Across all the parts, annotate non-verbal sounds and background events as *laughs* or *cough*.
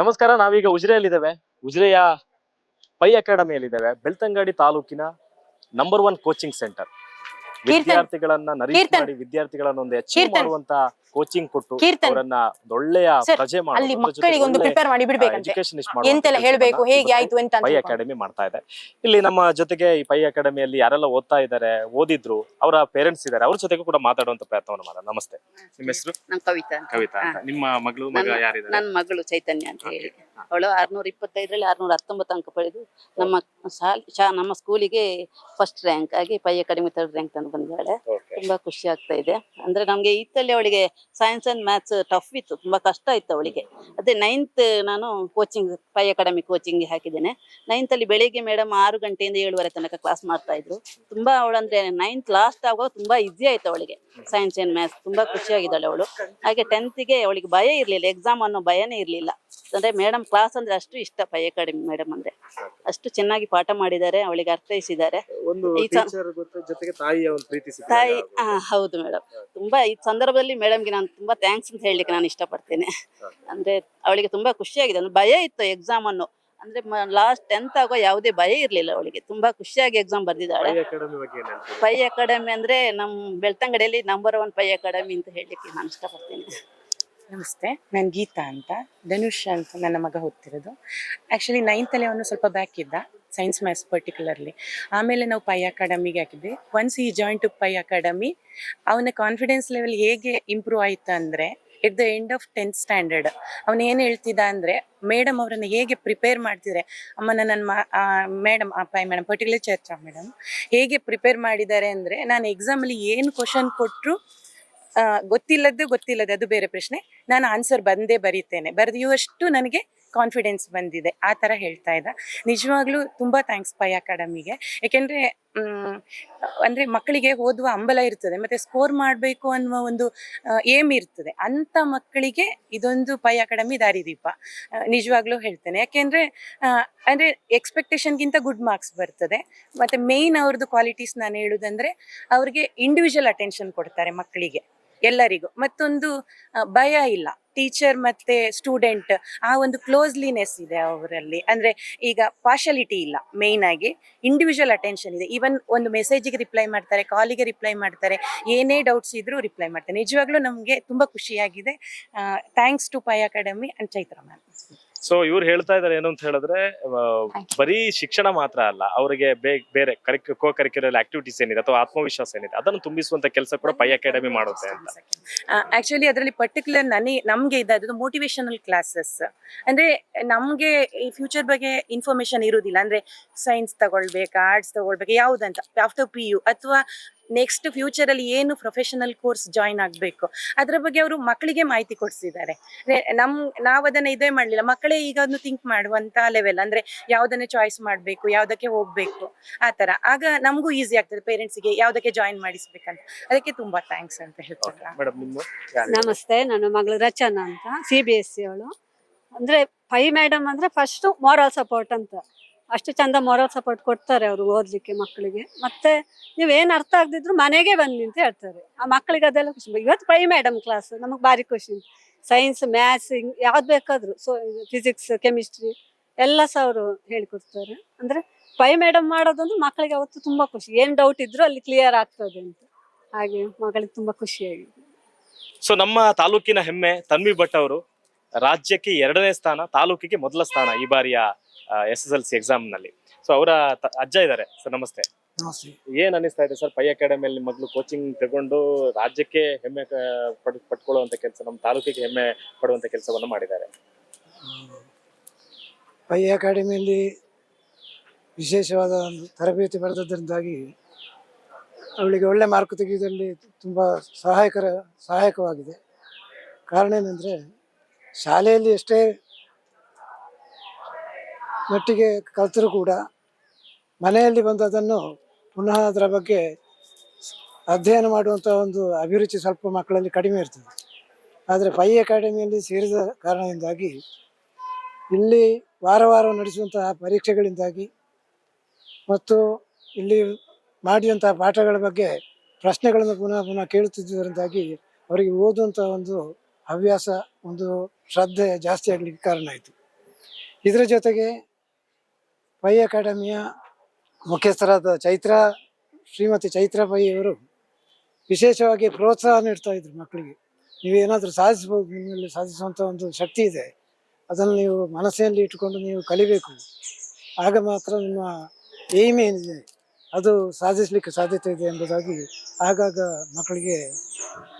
ನಮಸ್ಕಾರ ನಾವೀಗ ಉಜಿರೆಯಲ್ಲಿದ್ದೇವೆ ಉಜಿರೆಯ ಪೈ ಅಕಾಡೆಮಿಯಲ್ಲಿದ್ದೇವೆ ಬೆಳ್ತಂಗಡಿ ತಾಲೂಕಿನ ನಂಬರ್ ಒನ್ ಕೋಚಿಂಗ್ ಸೆಂಟರ್. ವಿದ್ಯಾರ್ಥಿಗಳನ್ನ ನರಿ ಮಾಡಿ ವಿದ್ಯಾರ್ಥಿಗಳನ್ನ ಒಂದು ಅಚೀವ್. ಮಾಡುವಂತ ಕೋಚಿಂಗ್ ಕೊಟ್ಟು ಕೀರ್ತನ್. ಅವರನ್ನ ಒಳ್ಳೆಯ ಪ್ರಜೆ ಅಲ್ಲಿ ಮಕ್ಕಳಿಗೆ ಒಂದು ಪ್ರಿಪೇರ್ ಮಾಡಿ ಬಿಡ್ಬೇಕಂತೆ. ಎಂತೆಲ್ಲ ಹೇಳ್ಬೇಕು ಹೇಗೆ ಆಯ್ತು ಅಂತ ಪೈ ಅಂತ ಅಕಾಡೆಮಿ ಮಾಡ್ತಾ ಇದೆ. ಇಲ್ಲಿ ನಮ್ಮ ಜೊತೆಗೆ ಈ ಪೈ ಅಕಾಡೆಮಿಯಲ್ಲಿ ಯಾರೆಲ್ಲ ಓದ್ತಾ ಇದ್ದಾರೆ ಓದಿದ್ರು ಅವರ ಪೇರೆಂಟ್ಸ್ ಇದ್ದಾರೆ ಅವ್ರ ಜೊತೆಗೂ ಕೂಡ ಮಾತಾಡುವಂತ ಪ್ರಯತ್ನವನ್ನು ಮಾಡೋಣ. ನಮಸ್ತೆ. ನಿಮ್ಮ ಹೆಸರು? ನನ್ ಕವಿತಾ ಕವಿತಾ ಅಂತ. ನಿಮ್ಮ ಮಗಳು ಮಗ ಯಾರಿದ್ದಾರೆ? ನನ್ನ ಮಗಳು ಚೈತನ್ಯ ಅಂತ ಹೇಳಿ. ಅವಳು ಆರ್ನೂರ ಇಪ್ಪತ್ತೈದರಲ್ಲಿ ಆರ್ನೂರ ಹತ್ತೊಂಬತ್ತು ಅಂಕ ಪಡೆದು ನಮ್ಮ ಶಾಲ್ ಶಾ ನಮ್ಮ ಸ್ಕೂಲಿಗೆ ಫಸ್ಟ್ ರ್ಯಾಂಕ್ ಆಗಿ ಪೈ ಅಕಾಡೆಮಿ ಥರ್ಡ್ ರ್ಯಾಂಕ್ ತಂದು ಬಂದಿದ್ದಾಳೆ. ತುಂಬಾ ಖುಷಿ ಆಗ್ತಾ ಇದೆ. ಅಂದ್ರೆ ನಮ್ಗೆ ಇತ್ತಲ್ಲಿ ಅವಳಿಗೆ ಸೈನ್ಸ್ ಅಂಡ್ ಮ್ಯಾಥ್ಸ್ ಟಫ್ ಇತ್ತು ತುಂಬಾ ಕಷ್ಟ ಇತ್ತು ಅವಳಿಗೆ. ಅದೇ ನೈನ್ತ್ ನಾನು ಕೋಚಿಂಗ್ ಪೈ ಅಕಾಡೆಮಿ ಕೋಚಿಂಗ್ ಹಾಕಿದ್ದೇನೆ. ನೈನ್ತಲ್ಲಿ ಬೆಳಿಗ್ಗೆ ಮೇಡಮ್ ಆರು ಗಂಟೆಯಿಂದ ಏಳುವರೆ ತನಕ ಕ್ಲಾಸ್ ಮಾಡ್ತಾ ಇದ್ರು. ತುಂಬಾ ಅವಳಂದ್ರೆ ನೈನ್ತ್ ಲಾಸ್ಟ್ ಆಗುವಾಗ ತುಂಬಾ ಈಸಿ ಆಯ್ತು ಅವಳಿಗೆ. ಸೈನ್ಸ್ ಅಂಡ್ ಮ್ಯಾಥ್ಸ್ ತುಂಬಾ ಖುಷಿಯಾಗಿದ್ದಾಳೆ ಅವಳು. ಹಾಗೆ ಟೆಂತ್ಗೆ ಅವಳಿಗೆ ಭಯ ಇರ್ಲಿಲ್ಲ ಎಕ್ಸಾಮ್ ಅನ್ನೋ ಭಯನೇ ಇರ್ಲಿಲ್ಲ. ಅಂದ್ರೆ ಮೇಡಮ್ ಕ್ಲಾಸ್ ಅಂದ್ರೆ ಅಷ್ಟು ಇಷ್ಟ ಪೈ ಅಕಾಡೆಮಿ ಮೇಡಮ್ ಅಂದ್ರೆ. ಅಷ್ಟು ಚೆನ್ನಾಗಿ ಪಾಠ ಮಾಡಿದ್ದಾರೆ ಅವಳಿಗೆ ಅರ್ಥೈಸಿದ್ದಾರೆ. ಈ ತಾಯಿ ಹೌದು ಮೇಡಮ್ ತುಂಬಾ ಈ ಸಂದರ್ಭದಲ್ಲಿ ಮೇಡಮ್ಗೆ ನಾನು ತುಂಬಾ ಥ್ಯಾಂಕ್ಸ್ ಅಂತ ಹೇಳಲಿಕ್ಕೆ ನಾನು ಇಷ್ಟಪಡ್ತೇನೆ. ಅಂದ್ರೆ ಅವಳಿಗೆ ತುಂಬಾ ಖುಷಿಯಾಗಿದೆ. ಅಂದ್ರೆ ಭಯ ಇತ್ತು ಎಕ್ಸಾಮ್ ಅನ್ನು. ಅಂದ್ರೆ ಲಾಸ್ಟ್ ಟೆಂತ್ ಆಗೋ ಯಾವುದೇ ಭಯ ಇರಲಿಲ್ಲ ಅವಳಿಗೆ. ತುಂಬಾ ಖುಷಿಯಾಗಿ ಎಕ್ಸಾಮ್ ಬರ್ದಿದ್ದಾಳೆ. ಪೈ ಅಕಾಡೆಮಿ ಬಗ್ಗೆ ಏನ್ ಹೇಳ್ತೀರಿ? ಪೈ ಅಕಾಡೆಮಿ ಅಂದ್ರೆ ನಮ್ ಬೆಳ್ತಂಗಡಿಯಲ್ಲಿ ನಂಬರ್ ಒನ್ ಪೈ ಅಕಾಡೆಮಿ ಅಂತ ಹೇಳಲಿಕ್ಕೆ ನಾನು ಇಷ್ಟಪಡ್ತೇನೆ. ನಮಸ್ತೆ. ನಾನು ಗೀತಾ ಅಂತ. ಧನುಷ್ ಅಂತ ನನ್ನ ಮಗ ಹೋಗ್ತಿರೋದು ಆ್ಯಕ್ಚುಲಿ ನೈನ್ತಲ್ಲಿ ಅವನು ಸ್ವಲ್ಪ ಬ್ಯಾಕ್ ಇದ್ದ. ಸೈನ್ಸ್ ಮ್ಯಾಥ್ಸ್ ಪರ್ಟಿಕ್ಯುಲರ್ಲಿ ಆಮೇಲೆ ನಾವು ಪೈ ಅಕಾಡೆಮಿಗೆ ಹಾಕಿದ್ವಿ. ಒನ್ಸ್ ಈ ಜಾಯಿಂಟ್ ಟು ಪೈ ಅಕಾಡೆಮಿ ಅವನ ಕಾನ್ಫಿಡೆನ್ಸ್ ಲೆವೆಲ್ ಹೇಗೆ ಇಂಪ್ರೂವ್ ಆಯಿತು ಅಂದರೆ at the end of tenth standard ಅವನು ಏನು ಹೇಳ್ತಿದ್ದ ಅಂದರೆ ಮೇಡಮ್ ಅವರನ್ನು ಹೇಗೆ ಪ್ರಿಪೇರ್ ಮಾಡ್ತಿದ್ದಾರೆ ಅಮ್ಮ ನನ್ನ ಮಾ ಮೇಡಮ್ ಪೈ ಮೇಡಮ್ ಪರ್ಟಿಕ್ಯುಲರ್ ಚರ್ಚಾ ಮೇಡಮ್ ಹೇಗೆ ಪ್ರಿಪೇರ್ ಮಾಡಿದ್ದಾರೆ ಅಂದರೆ, ನಾನು ಎಕ್ಸಾಮಲ್ಲಿ ಏನು ಕ್ವಶನ್ ಕೊಟ್ಟರು ಗೊತ್ತಿಲ್ಲದ್ದು ಗೊತ್ತಿಲ್ಲದ್ದು, ಅದು ಬೇರೆ ಪ್ರಶ್ನೆ. ನಾನು ಆನ್ಸರ್ ಬಂದೇ ಬರೀತೇನೆ. ಬರೆದಿಯುವಷ್ಟು ನನಗೆ ಕಾನ್ಫಿಡೆನ್ಸ್ ಬಂದಿದೆ. ಆ ಥರ ಹೇಳ್ತಾ ಇದ್ದ. ನಿಜವಾಗ್ಲೂ ತುಂಬ ಥ್ಯಾಂಕ್ಸ್ ಪೈ ಅಕಾಡೆಮಿಗೆ. ಏಕೆಂದರೆ ಅಂದರೆ ಮಕ್ಕಳಿಗೆ ಓದುವ ಹಂಬಲ ಇರ್ತದೆ. ಮತ್ತು ಸ್ಕೋರ್ ಮಾಡಬೇಕು ಅನ್ನುವ ಒಂದು ಏಮ್ ಇರ್ತದೆ. ಅಂಥ ಮಕ್ಕಳಿಗೆ ಇದೊಂದು ಪೈ ಅಕಾಡೆಮಿ ದಾರಿದೀಪ. ನಿಜವಾಗ್ಲೂ ಹೇಳ್ತೇನೆ. ಯಾಕೆಂದರೆ ಅಂದರೆ ಎಕ್ಸ್ಪೆಕ್ಟೇಷನ್ಗಿಂತ ಗುಡ್ ಮಾರ್ಕ್ಸ್ ಬರ್ತದೆ. ಮತ್ತು ಮೇಯ್ನ್ ಅವ್ರದ್ದು ಕ್ವಾಲಿಟೀಸ್ ನಾನು ಹೇಳೋದಂದರೆ, ಅವ್ರಿಗೆ ಇಂಡಿವಿಜುವಲ್ ಅಟೆನ್ಷನ್ ಕೊಡ್ತಾರೆ ಮಕ್ಕಳಿಗೆ, ಎಲ್ಲರಿಗೂ. ಮತ್ತೊಂದು ಭಯ ಇಲ್ಲ. ಟೀಚರ್ ಮತ್ತೆ ಸ್ಟೂಡೆಂಟ್ ಆ ಒಂದು ಕ್ಲೋಸ್ಲಿನೆಸ್ ಇದೆ ಅವರಲ್ಲಿ. ಅಂದ್ರೆ ಈಗ ಪಾರ್ಶಾಲಿಟಿ ಇಲ್ಲ ಮೇಯ್ನ್ ಆಗಿ ಇಂಡಿವಿಜುವಲ್ ಅಟೆನ್ಷನ್ ಇದೆ. ಈವನ್ ಒಂದು ಮೆಸೇಜಿಗೆ ರಿಪ್ಲೈ ಮಾಡ್ತಾರೆ ಕಾಲಿಗೆ ರಿಪ್ಲೈ ಮಾಡ್ತಾರೆ, ಏನೇ ಡೌಟ್ಸ್ ಇದ್ರೂ ರಿಪ್ಲೈ ಮಾಡ್ತಾರೆ. ನಿಜವಾಗ್ಲೂ ನಮಗೆ ತುಂಬಾ ಖುಷಿಯಾಗಿದೆ. Thanks to Pai Academy and Chaitra ma'am so ಇವ್ರು ಹೇಳ್ತಾ ಇದಾರೆ ಏನು ಅಂತ ಹೇಳಿದ್ರೆ ಬರೀ ಶಿಕ್ಷಣ ಮಾತ್ರ ಅಲ್ಲ ಅವರಿಗೆ ಬೇರೆ ಕೋ ಕರಿಕ್ಯುಲರ್ ಆಕ್ಟಿವಿಟೀಸ್ ಏನಿದೆ ಅಥವಾ ಆತ್ಮವಿಶ್ವಾಸ ಏನಿದೆ ಅದನ್ನು ತುಂಬಿಸುವಂತ ಕೆಲಸ ಕೂಡ ಪೈ ಅಕಾಡೆಮಿ ಮಾಡುತ್ತೆ ಅಂತ. ಆಕ್ಚುಲಿ ಅದರಲ್ಲಿ ಪರ್ಟಿಕ್ಯುಲರ್ ನನಗೆ ನಮಗೆ ಇದ್ದು ಮೋಟಿವೇಶನಲ್ ಕ್ಲಾಸಸ್ ಅಂದ್ರೆ ನಮಗೆ ಈ ಫ್ಯೂಚರ್ ಬಗ್ಗೆ ಇನ್ಫಾರ್ಮೇಶನ್ ಇರುವುದಿಲ್ಲ ಅಂದ್ರೆ ಸೈನ್ಸ್ ತಗೊಳ್ಬೇಕಾ ಆರ್ಟ್ಸ್ ತಗೊಳ್ಬೇಕಾ ಯಾವುದಂತ ಆಫ್ಟರ್ ಪಿ ಯು ಅಥವಾ ನೆಕ್ಸ್ಟ್ ಫ್ಯೂಚರ್ ಅಲ್ಲಿ ಏನು ಪ್ರೊಫೆಷನಲ್ ಕೋರ್ಸ್ ಜಾಯಿನ್ ಆಗಬೇಕು? ಅದರ ಬಗ್ಗೆ ಅವರು ಮಕ್ಕಳಿಗೆ ಮಾಹಿತಿ ಕೊಡಿಸಿದ್ದಾರೆ. ನಮ್ ನಾವು ಅದನ್ನ ಇದೇ ಮಾಡಲಿಲ್ಲ. ಮಕ್ಕಳೇ ಈಗ ಅದನ್ನು ಥಿಂಕ್ ಮಾಡುವಂತ ಲೆವೆಲ್ ಅಂದ್ರೆ ಯಾವುದನ್ನ ಚಾಯ್ಸ್ ಮಾಡಬೇಕು ಯಾವುದಕ್ಕೆ ಹೋಗ್ಬೇಕು ಆ ತರ ಆಗ ನಮಗೂ ಈಸಿ ಆಗ್ತದೆ ಪೇರೆಂಟ್ಸ್ಗೆ ಯಾವುದಕ್ಕೆ ಜಾಯಿನ್ ಮಾಡಿಸ್ಬೇಕಂತ. ಅದಕ್ಕೆ ತುಂಬಾ ಥ್ಯಾಂಕ್ಸ್ ಅಂತ ಹೇಳ್ತಾರೆ ನಮಸ್ತೆ ನನ್ನ ಮಗಳು ರಚನಾ ಅಂತ ಸಿ ಬಿ ಎಸ್ ಸಿ ಅವಳು. ಅಂದ್ರೆ ಪೈ ಮೇಡಮ್ ಅಂದ್ರೆ ಫಸ್ಟ್ ಮಾರಲ್ ಸಪೋರ್ಟ್ ಅಂತ. ಅಷ್ಟು ಚಂದ ಮೊರಲ್ ಸಪೋರ್ಟ್ ಕೊಡ್ತಾರೆ ಅವರು ಓದ್ಲಿಕ್ಕೆ ಮಕ್ಕಳಿಗೆ. ಮತ್ತೆ ನೀವೇನು ಅರ್ಥ ಆಗದಿದ್ರು ಮನೆಗೆ ಬನ್ನಿ ಅಂತ ಹೇಳ್ತಾರೆ. ಆ ಮಕ್ಕಳಿಗೆ ಅದೆಲ್ಲ ಖುಷಿ. ಇವತ್ತು ಪೈ ಮೇಡಮ್ ಕ್ಲಾಸ್ ನಮಗೆ ಭಾರಿ ಖುಷಿ ಸೈನ್ಸ್ ಮ್ಯಾಥ್ಸ್ ಯಾವ್ದು ಬೇಕಾದ್ರು. ಸೊ ಫಿಸಿಕ್ಸ್ ಕೆಮಿಸ್ಟ್ರಿ ಎಲ್ಲ ಸಹ ಅವರು ಹೇಳಿಕೊಡ್ತಾರೆ. ಅಂದ್ರೆ ಪೈ ಮೇಡಮ್ ಮಾಡೋದಂದ್ರೆ ಮಕ್ಕಳಿಗೆ ಅವತ್ತು ತುಂಬಾ ಖುಷಿ. ಏನ್ ಡೌಟ್ ಇದ್ರು ಅಲ್ಲಿ ಕ್ಲಿಯರ್ ಆಗ್ತದೆ ಅಂತ. ಹಾಗೆ ಮಗಳಿಗೆ ತುಂಬಾ ಖುಷಿಯಾಗಿದೆ ಸೊ ನಮ್ಮ ತಾಲೂಕಿನ ಹೆಮ್ಮೆ, ತನ್ವಿ ಭಟ್ ಅವರು ರಾಜ್ಯಕ್ಕೆ ಎರಡನೇ ಸ್ಥಾನ, ತಾಲೂಕಿಗೆ ಮೊದಲ ಸ್ಥಾನ ಈ ಬಾರಿಯ ಎಸ್ ಎಸ್ ಎಲ್ ಸಿ ಎಕ್ಸಾಮ್ನಲ್ಲಿ. ಸೊ ಅವರ ಅಜ್ಜ ಇದ್ದಾರೆ ಸರ್ ನಮಸ್ತೆ. ನಮಸ್ತೆ. ಏನ್ ಅನಿಸ್ತಾ ಇದೆ ಸರ್? ಪೈ ಅಕಾಡೆಮಿಯಲ್ಲಿ ಮಗಳು ಕೋಚಿಂಗ್ ತಗೊಂಡು ರಾಜ್ಯಕ್ಕೆ ಹೆಮ್ಮೆ ಪಡ್ ಪಡ್ಕೊಳ್ಳುವಂತ ಕೆಲಸ ನಮ್ಮ ತಾಲೂಕಿಗೆ ಹೆಮ್ಮೆ ಪಡುವಂತ ಕೆಲಸವನ್ನು ಮಾಡಿದ್ದಾರೆ. ಪೈ ಅಕಾಡೆಮಿಯಲ್ಲಿ ವಿಶೇಷವಾದ ಒಂದು ತರಬೇತಿ ಪಡೆದದ್ದರಿಂದಾಗಿ ಅವಳಿಗೆ ಒಳ್ಳೆ ಮಾರ್ಕ್ ತೆಗೆಯುವುದರಲ್ಲಿ ತುಂಬ ಸಹಾಯಕರ ಸಹಾಯಕವಾಗಿದೆ. ಕಾರಣ ಏನಂದರೆ ಶಾಲೆಯಲ್ಲಿ ಎಷ್ಟೇ ಮಟ್ಟಿಗೆ ಕಲಿತರೂ ಕೂಡ ಮನೆಯಲ್ಲಿ ಬಂದು ಅದನ್ನು ಪುನಃ ಅದರ ಬಗ್ಗೆ ಅಧ್ಯಯನ ಮಾಡುವಂಥ ಒಂದು ಅಭಿರುಚಿ ಸ್ವಲ್ಪ ಮಕ್ಕಳಲ್ಲಿ ಕಡಿಮೆ ಇರ್ತದೆ. ಆದರೆ ಪೈ ಅಕಾಡೆಮಿಯಲ್ಲಿ ಸೇರಿದ ಕಾರಣದಿಂದಾಗಿ ಇಲ್ಲಿ ವಾರ ವಾರ ನಡೆಸುವಂತಹ ಪರೀಕ್ಷೆಗಳಿಂದಾಗಿ ಮತ್ತು ಇಲ್ಲಿ ಮಾಡಿದಂತಹ ಪಾಠಗಳ ಬಗ್ಗೆ ಪ್ರಶ್ನೆಗಳನ್ನು ಪುನಃ ಪುನಃ ಕೇಳುತ್ತಿದ್ದರಿಂದಾಗಿ ಅವರಿಗೆ ಓದುವಂಥ ಒಂದು ಹವ್ಯಾಸ, ಒಂದು ಶ್ರದ್ಧೆ ಜಾಸ್ತಿ ಆಗಲಿಕ್ಕೆ ಕಾರಣ ಆಯಿತು. ಇದರ ಜೊತೆಗೆ ಪೈ ಅಕಾಡೆಮಿಯ ಮುಖ್ಯಸ್ಥರಾದ ಚೈತ್ರ, ಶ್ರೀಮತಿ ಚೈತ್ರ ಪೈ ಅವರು ವಿಶೇಷವಾಗಿ ಪ್ರೋತ್ಸಾಹ ನೀಡ್ತಾ ಇದ್ರು ಮಕ್ಕಳಿಗೆ. ನೀವೇನಾದರೂ ಸಾಧಿಸ್ಬೋದು, ನಿಮ್ಮಲ್ಲಿ ಸಾಧಿಸುವಂಥ ಒಂದು ಶಕ್ತಿ ಇದೆ. ಅದನ್ನು ನೀವು ಮನಸ್ಸಿನಲ್ಲಿ ಇಟ್ಟುಕೊಂಡು ನೀವು ಕಲಿಬೇಕು. ಆಗ ಮಾತ್ರ ನಿಮ್ಮ ಏಮ್ ಏನಿದೆ, ಅದು ಸಾಧಿಸಲಿಕ್ಕೆ ಸಾಧ್ಯತೆ ಇದೆ ಎಂಬುದಾಗಿ ಆಗಾಗ ಮಕ್ಕಳಿಗೆ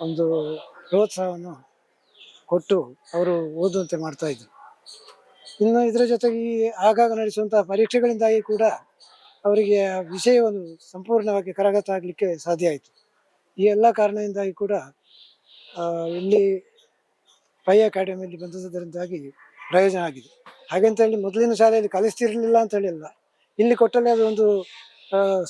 ಒಂದು ಪ್ರೋತ್ಸಾಹವನ್ನು ಕೊಟ್ಟು ಅವರು ಓದುವಂತೆ ಮಾಡ್ತಾ ಇದ್ರು. ಇನ್ನು ಇದರ ಜೊತೆಗೆ ಆಗಾಗ ನಡೆಸುವಂತಹ ಪರೀಕ್ಷೆಗಳಿಂದಾಗಿ ಕೂಡ ಅವರಿಗೆ ಆ ವಿಷಯವನ್ನು ಸಂಪೂರ್ಣವಾಗಿ ಕರಗತ ಆಗಲಿಕ್ಕೆ ಸಾಧ್ಯ ಆಯಿತು. ಈ ಎಲ್ಲ ಕಾರಣದಿಂದಾಗಿ ಕೂಡ ಇಲ್ಲಿ ಪೈ ಅಕಾಡೆಮಿಯಲ್ಲಿ ಬಂದಿದ್ದರಿಂದಾಗಿ ಪ್ರಯೋಜನ ಆಗಿದೆ. ಹಾಗಂತ ಹೇಳಿ ಮೊದಲಿನ ಶಾಲೆಯಲ್ಲಿ ಕಲಿಸ್ತಿರ್ಲಿಲ್ಲ ಅಂತ ಹೇಳಿಲ್ಲ. ಇಲ್ಲಿ ಕೊಟ್ಟಲ್ಲಿ ಅದು ಒಂದು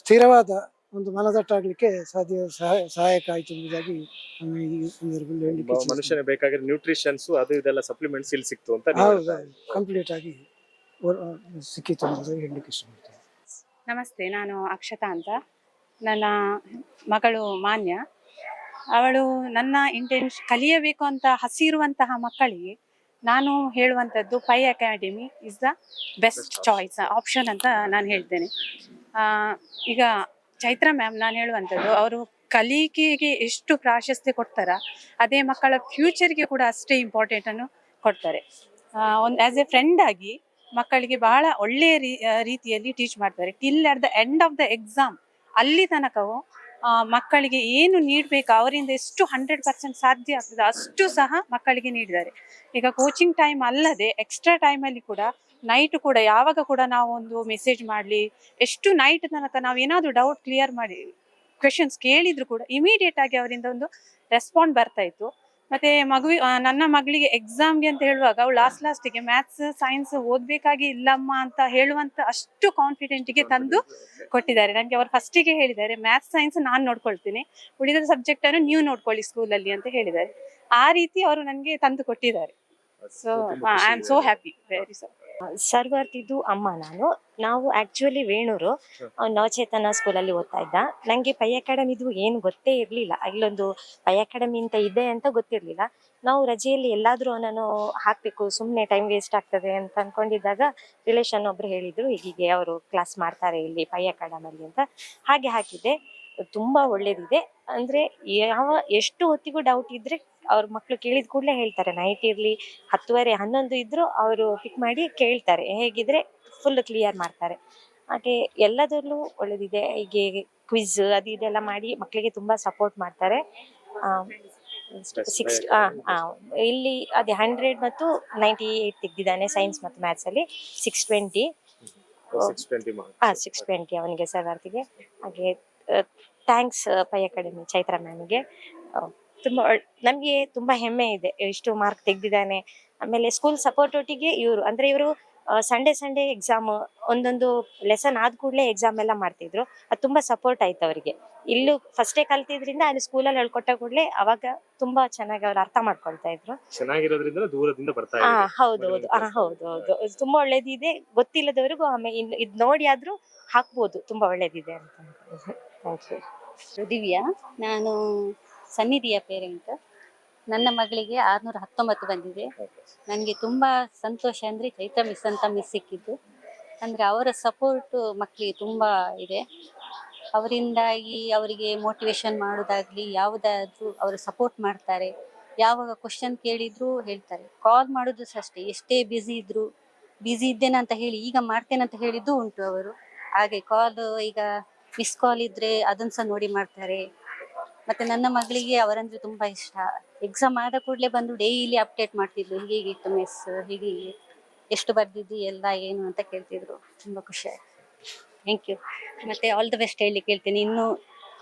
ಸ್ಥಿರವಾದ ಒಂದು ಮನದಟ್ಟಾಗಲಿಕ್ಕೆ ಸಾಧ್ಯ ಸಹಾಯ ಸಹಾಯಕ ಆಯಿತು ಎಂಬುದಾಗಿ ನಾನು ಈ ಸಂದರ್ಭದಲ್ಲಿ ಹೇಳಲಿಕ್ಕೆ ಇಚ್ಛಿಸ್ತೇನೆ. ಮನುಷ್ಯನಿಗೆ ಬೇಕಾಗಿರೋ ನ್ಯೂಟ್ರಿಷನ್ಸ್ ಅದು ಇದೆಲ್ಲ ಸಪ್ಲಿಮೆಂಟ್ಸ್ ಇಲ್ಲಿ ಸಿಕ್ತು ಅಂತ ನೀವು ಹೌದು ಹೇಳ್ತಾ ಇದ್ದೀರಿ. ಕಂಪ್ಲೀಟ್ ಆಗಿ ಸಿಕ್ಕಿತ್ತು ಸಿಕ್ಕಿತು ಎಂಬುದಾಗಿ ಹೇಳಲಿಕ್ಕೆ ಇಷ್ಟಪಡ್ತೇನೆ. ನಮಸ್ತೆ ನಾನು ಅಕ್ಷತಾ ಅಂತ. ನನ್ನ ಮಗಳು ಮಾನ್ಯ. ಅವಳು ನನ್ನ ಇಂಟೆನ್ಶ್ ಕಲಿಯಬೇಕು ಅಂತ ಹಸಿರುವಂತಹ ಮಕ್ಕಳಿಗೆ ನಾನು ಹೇಳುವಂಥದ್ದು Pai Academy is the best choice option ಅಂತ ನಾನು ಹೇಳ್ತೇನೆ. ಆ, ಈಗ ಚೈತ್ರ ಮ್ಯಾಮ್ ನಾನು ಹೇಳುವಂಥದ್ದು, ಅವರು ಕಲಿಕೆಗೆ ಎಷ್ಟು ಪ್ರಾಶಸ್ತ್ಯ ಕೊಡ್ತಾರ, ಅದೇ ಮಕ್ಕಳ ಫ್ಯೂಚರ್ಗೆ ಕೂಡ ಅಷ್ಟೇ ಇಂಪಾರ್ಟೆಂಟನ್ನು ಕೊಡ್ತಾರೆ. ಒಂದು ಆ್ಯಸ್ ಎ ಫ್ರೆಂಡ್ ಆಗಿ ಮಕ್ಕಳಿಗೆ ಬಹಳ ಒಳ್ಳೆಯ ರೀತಿಯಲ್ಲಿ ಟೀಚ್ ಮಾಡ್ತಾರೆ. Till at the end of the exam ಅಲ್ಲಿ ತನಕವು ಮಕ್ಕಳಿಗೆ ಏನು ನೀಡಬೇಕು, ಅವರಿಂದ ಎಷ್ಟು ಹಂಡ್ರೆಡ್ ಪರ್ಸೆಂಟ್ ಸಾಧ್ಯ ಆಗ್ತದೆ ಅಷ್ಟು ಸಹ ಮಕ್ಕಳಿಗೆ ನೀಡಿದ್ದಾರೆ. ಈಗ ಕೋಚಿಂಗ್ ಟೈಮ್ ಅಲ್ಲದೆ ಎಕ್ಸ್ಟ್ರಾ ಟೈಮಲ್ಲಿ ಕೂಡ ನೈಟ್ ಕೂಡ, ಯಾವಾಗ ಕೂಡ ನಾವು ಒಂದು ಮೆಸೇಜ್ ಮಾಡಲಿ, ಎಷ್ಟು ನೈಟ್ ತನಕ ನಾವು ಏನಾದರೂ ಡೌಟ್ ಕ್ಲಿಯರ್ ಮಾಡಿ ಕ್ವೆಶನ್ಸ್ ಕೇಳಿದ್ರು ಕೂಡ ಇಮಿಡಿಯೇಟ್ ಆಗಿ ಅವರಿಂದ ಒಂದು ರೆಸ್ಪಾಂಡ್ ಬರ್ತಾ ಇತ್ತು. ಮತ್ತೆ ಮಗುವಿ ನನ್ನ ಮಗಳಿಗೆ ಎಕ್ಸಾಮ್ಗೆ ಅಂತ ಹೇಳುವಾಗ ಅವಳು ಲಾಸ್ಟ್ ಲಾಸ್ಟಿಗೆ ಮ್ಯಾಥ್ಸ್ ಸೈನ್ಸ್ ಓದ್ಬೇಕಾಗಿ ಇಲ್ಲಮ್ಮ ಅಂತ ಹೇಳುವಂತ ಅಷ್ಟು ಕಾನ್ಫಿಡೆಂಟ್ಗೆ ತಂದು ಕೊಟ್ಟಿದ್ದಾರೆ. ನನಗೆ ಅವರು ಫಸ್ಟಿಗೆ ಹೇಳಿದ್ದಾರೆ ಮ್ಯಾಥ್ಸ್ ಸೈನ್ಸ್ ನಾನು ನೋಡ್ಕೊಳ್ತೀನಿ ಉಳಿದ ಸಬ್ಜೆಕ್ಟ್ ಅನ್ನು ನೀವು ನೋಡ್ಕೊಳ್ಳಿ ಸ್ಕೂಲಲ್ಲಿ ಅಂತ ಹೇಳಿದ್ದಾರೆ. ಆ ರೀತಿ ಅವರು ನನಗೆ ತಂದು ಕೊಟ್ಟಿದ್ದಾರೆ. So I am. So happy very so ಸರ್ವರ್ತಿದ್ದು ಅಮ್ಮ ನಾನು. ನಾವು ಆಕ್ಚುಲಿ ವೇಣೂರು ನವಚೇತನ ಸ್ಕೂಲಲ್ಲಿ ಓದ್ತಾ ಇದ್ದ. ನಂಗೆ ಪೈ ಅಕಾಡೆಮಿದು ಏನು ಗೊತ್ತೇ ಇರಲಿಲ್ಲ. ಇಲ್ಲೊಂದು ಪೈ ಅಕಾಡೆಮಿ ಅಂತ ಇದೆ ಅಂತ ಗೊತ್ತಿರಲಿಲ್ಲ. ನಾವು ರಜೆಯಲ್ಲಿ ಎಲ್ಲಾದ್ರೂ ಅವನನ್ನು ಹಾಕ್ಬೇಕು ಸುಮ್ಮನೆ ಟೈಮ್ ವೇಸ್ಟ್ ಆಗ್ತದೆ ಅಂತ ಅನ್ಕೊಂಡಿದ್ದಾಗ ರಿಲೇಷನ್ ಒಬ್ರು ಹೇಳಿದ್ರು ಹೀಗೆ ಅವರು ಕ್ಲಾಸ್ ಮಾಡ್ತಾರೆ ಇಲ್ಲಿ ಪೈ ಅಕಾಡೆಮಿಯಲ್ಲಿ ಅಂತ. ಹಾಗೆ ಹಾಕಿದ್ದೆ. ತುಂಬಾ ಒಳ್ಳೇದಿದೆ. ಅಂದ್ರೆ ಯಾವ ಎಷ್ಟು ಹೊತ್ತಿಗೂ ಡೌಟ್ ಇದ್ರೆ ಅವ್ರ ಮಕ್ಕಳು ಕೇಳಿದ ಕೂಡಲೇ ಹೇಳ್ತಾರೆ ನೈಟ್ ಇರ್ಲಿ ಹತ್ತುವರೆ ಹನ್ನೊಂದು ಇದ್ರು ಅವರು ಪಿಕ್ ಮಾಡಿ ಕೇಳ್ತಾರೆ ಹೇಗಿದ್ರೆ ಫುಲ್ ಕ್ಲಿಯರ್ ಮಾಡ್ತಾರೆ. ಹಾಗೆ ಎಲ್ಲದರಲ್ಲೂ ಒಳ್ಳೇದಿದೆ ಹೀಗೆ ಕ್ವಿಜ್ ಅದು ಇದೆಲ್ಲ ಮಾಡಿ ಮಕ್ಕಳಿಗೆ ತುಂಬಾ ಸಪೋರ್ಟ್ ಮಾಡ್ತಾರೆ. ಸಿಕ್ಸ್ ಇಲ್ಲಿ ಅದೇ ಹಂಡ್ರೆಡ್ ಮತ್ತು ನೈಂಟಿ ಏಟ್ ತೆಗ್ದಿದ್ದಾನೆ ಸೈನ್ಸ್ ಮತ್ತು ಮ್ಯಾಥ್ಸ್ ಅಲ್ಲಿ ಸಿಕ್ಸ್ ಟ್ವೆಂಟಿ 620 marks. ಹಾ ಸಿಕ್ಸ್ ಟ್ವೆಂಟಿ ಅವನಿಗೆ ಸರ್ವಾರ್ಥಿಗೆ ಹಾಗೆ ಥ್ಯಾಂಕ್ಸ್ ಪೈ ಅಕಾಡೆಮಿ ಚೈತ್ರ ಮ್ಯಾಮಿಗೆ ತುಂಬ ನಮಗೆ ತುಂಬ ಹೆಮ್ಮೆ ಇದೆ. ಇಷ್ಟು ಮಾರ್ಕ್ ತೆಗ್ದಿದ್ದಾನೆ. ಆಮೇಲೆ ಸ್ಕೂಲ್ ಸಪೋರ್ಟ್ ಒಟ್ಟಿಗೆ ಇವರು ಅಂದ್ರೆ ಇವರು ಸಂಡೇ ಸಂಡೇ ಎಕ್ಸಾಮ್ ಒಂದೊಂದು ಲೆಸನ್ ಆದ ಕೂಡಲೇ ಎಕ್ಸಾಮ್ ಎಲ್ಲ ಮಾಡ್ತಿದ್ರು. ಅದು ತುಂಬಾ ಸಪೋರ್ಟ್ ಆಯ್ತು ಅವರಿಗೆ. ಇಲ್ಲೂ ಫಸ್ಟೇ ಕಲ್ತಿದ್ರಿಂದ ಅಲ್ಲಿ ಸ್ಕೂಲಲ್ಲಿ ಹೇಳ್ಕೊಟ್ಟ ಕೂಡಲೇ ಅವಾಗ ತುಂಬಾ ಚೆನ್ನಾಗಿ ಅವ್ರು ಅರ್ಥ ಮಾಡ್ಕೊಳ್ತಾ ಇದ್ರು. ಚೆನ್ನಾಗಿರೋದ್ರಿಂದ ದೂರದಿಂದ ಬರ್ತಾ ಹಾ ಹೌದು ಹೌದು. ಹಾ ಹೌದು ಹೌದು. ತುಂಬಾ ಒಳ್ಳೇದಿದೆ. ಗೊತ್ತಿಲ್ಲದವರೆಗೂ ಆಮೇಲೆ ಇನ್ನು ಇದ್ ನೋಡಿ ಆದ್ರೂ ಹಾಕ್ಬೋದು. ತುಂಬಾ ಒಳ್ಳೇದಿದೆ ಅಂತ. ಥ್ಯಾಂಕ್ ಯು ದಿವ್ಯಾ ನಾನು ಸನ್ನಿಧಿಯ ಪೇರೆಂಟ್ ನನ್ನ ಮಗಳಿಗೆ ಆರ್ನೂರ ಹತ್ತೊಂಬತ್ತು ಬಂದಿದೆ. ನನಗೆ ತುಂಬ ಸಂತೋಷ ಅಂದರೆ ಚೈತ್ರ ಮಿಸ್ ಅಂತ ಮಿಸ್ ಸಿಕ್ಕಿದ್ದು. ಅಂದರೆ ಅವರ ಸಪೋರ್ಟ್ ಮಕ್ಕಳಿಗೆ ತುಂಬ ಇದೆ. ಅವರಿಂದಾಗಿ ಅವರಿಗೆ ಮೋಟಿವೇಶನ್ ಮಾಡೋದಾಗ್ಲಿ, ಯಾವುದಾದ್ರೂ ಅವರು ಸಪೋರ್ಟ್ ಮಾಡ್ತಾರೆ. ಯಾವಾಗ ಕ್ವಶನ್ ಕೇಳಿದ್ರು ಹೇಳ್ತಾರೆ. ಕಾಲ್ ಮಾಡೋದು ಅಷ್ಟೇ. ಎಷ್ಟೇ ಬ್ಯುಸಿ ಇದ್ರು ಬ್ಯುಸಿ ಇದ್ದೇನೆ ಅಂತ ಹೇಳಿ, ಈಗ ಮಾಡ್ತೇನೆ ಅಂತ ಹೇಳಿದ್ದು ಉಂಟು ಅವರು. ಹಾಗೆ ಕಾಲ್ ಈಗ ಮಿಸ್ ಕಾಲ್ ಇದ್ರೆ ಅದನ್ನ ಸಹ ನೋಡಿ ಮಾಡ್ತಾರೆ. ಮತ್ತೆ ನನ್ನ ಮಗಳಿಗೆ ಅವರಂದ್ರೆ ತುಂಬಾ ಇಷ್ಟ. ಎಕ್ಸಾಮ್ ಆದ ಕೂಡಲೇ ಬಂದು ಡೈಲಿ ಅಪ್ಡೇಟ್ ಮಾಡ್ತಿದ್ರು. ಹೀಗೆ ಹೀಗಿತ್ತು ಮಿಸ್ ಹೀಗೆ ಎಷ್ಟು ಬರ್ದಿದ್ದಿ, ಎಲ್ಲ ಏನು ಅಂತ ಕೇಳ್ತಿದ್ರು. ತುಂಬಾ ಖುಷಿ ಆಯ್ತು. ಥ್ಯಾಂಕ್ ಯು ಮತ್ತೆ ಆಲ್ ದ ಬೆಸ್ಟ್ ಹೇಳಿ ಕೇಳ್ತೀನಿ. ಇನ್ನೂ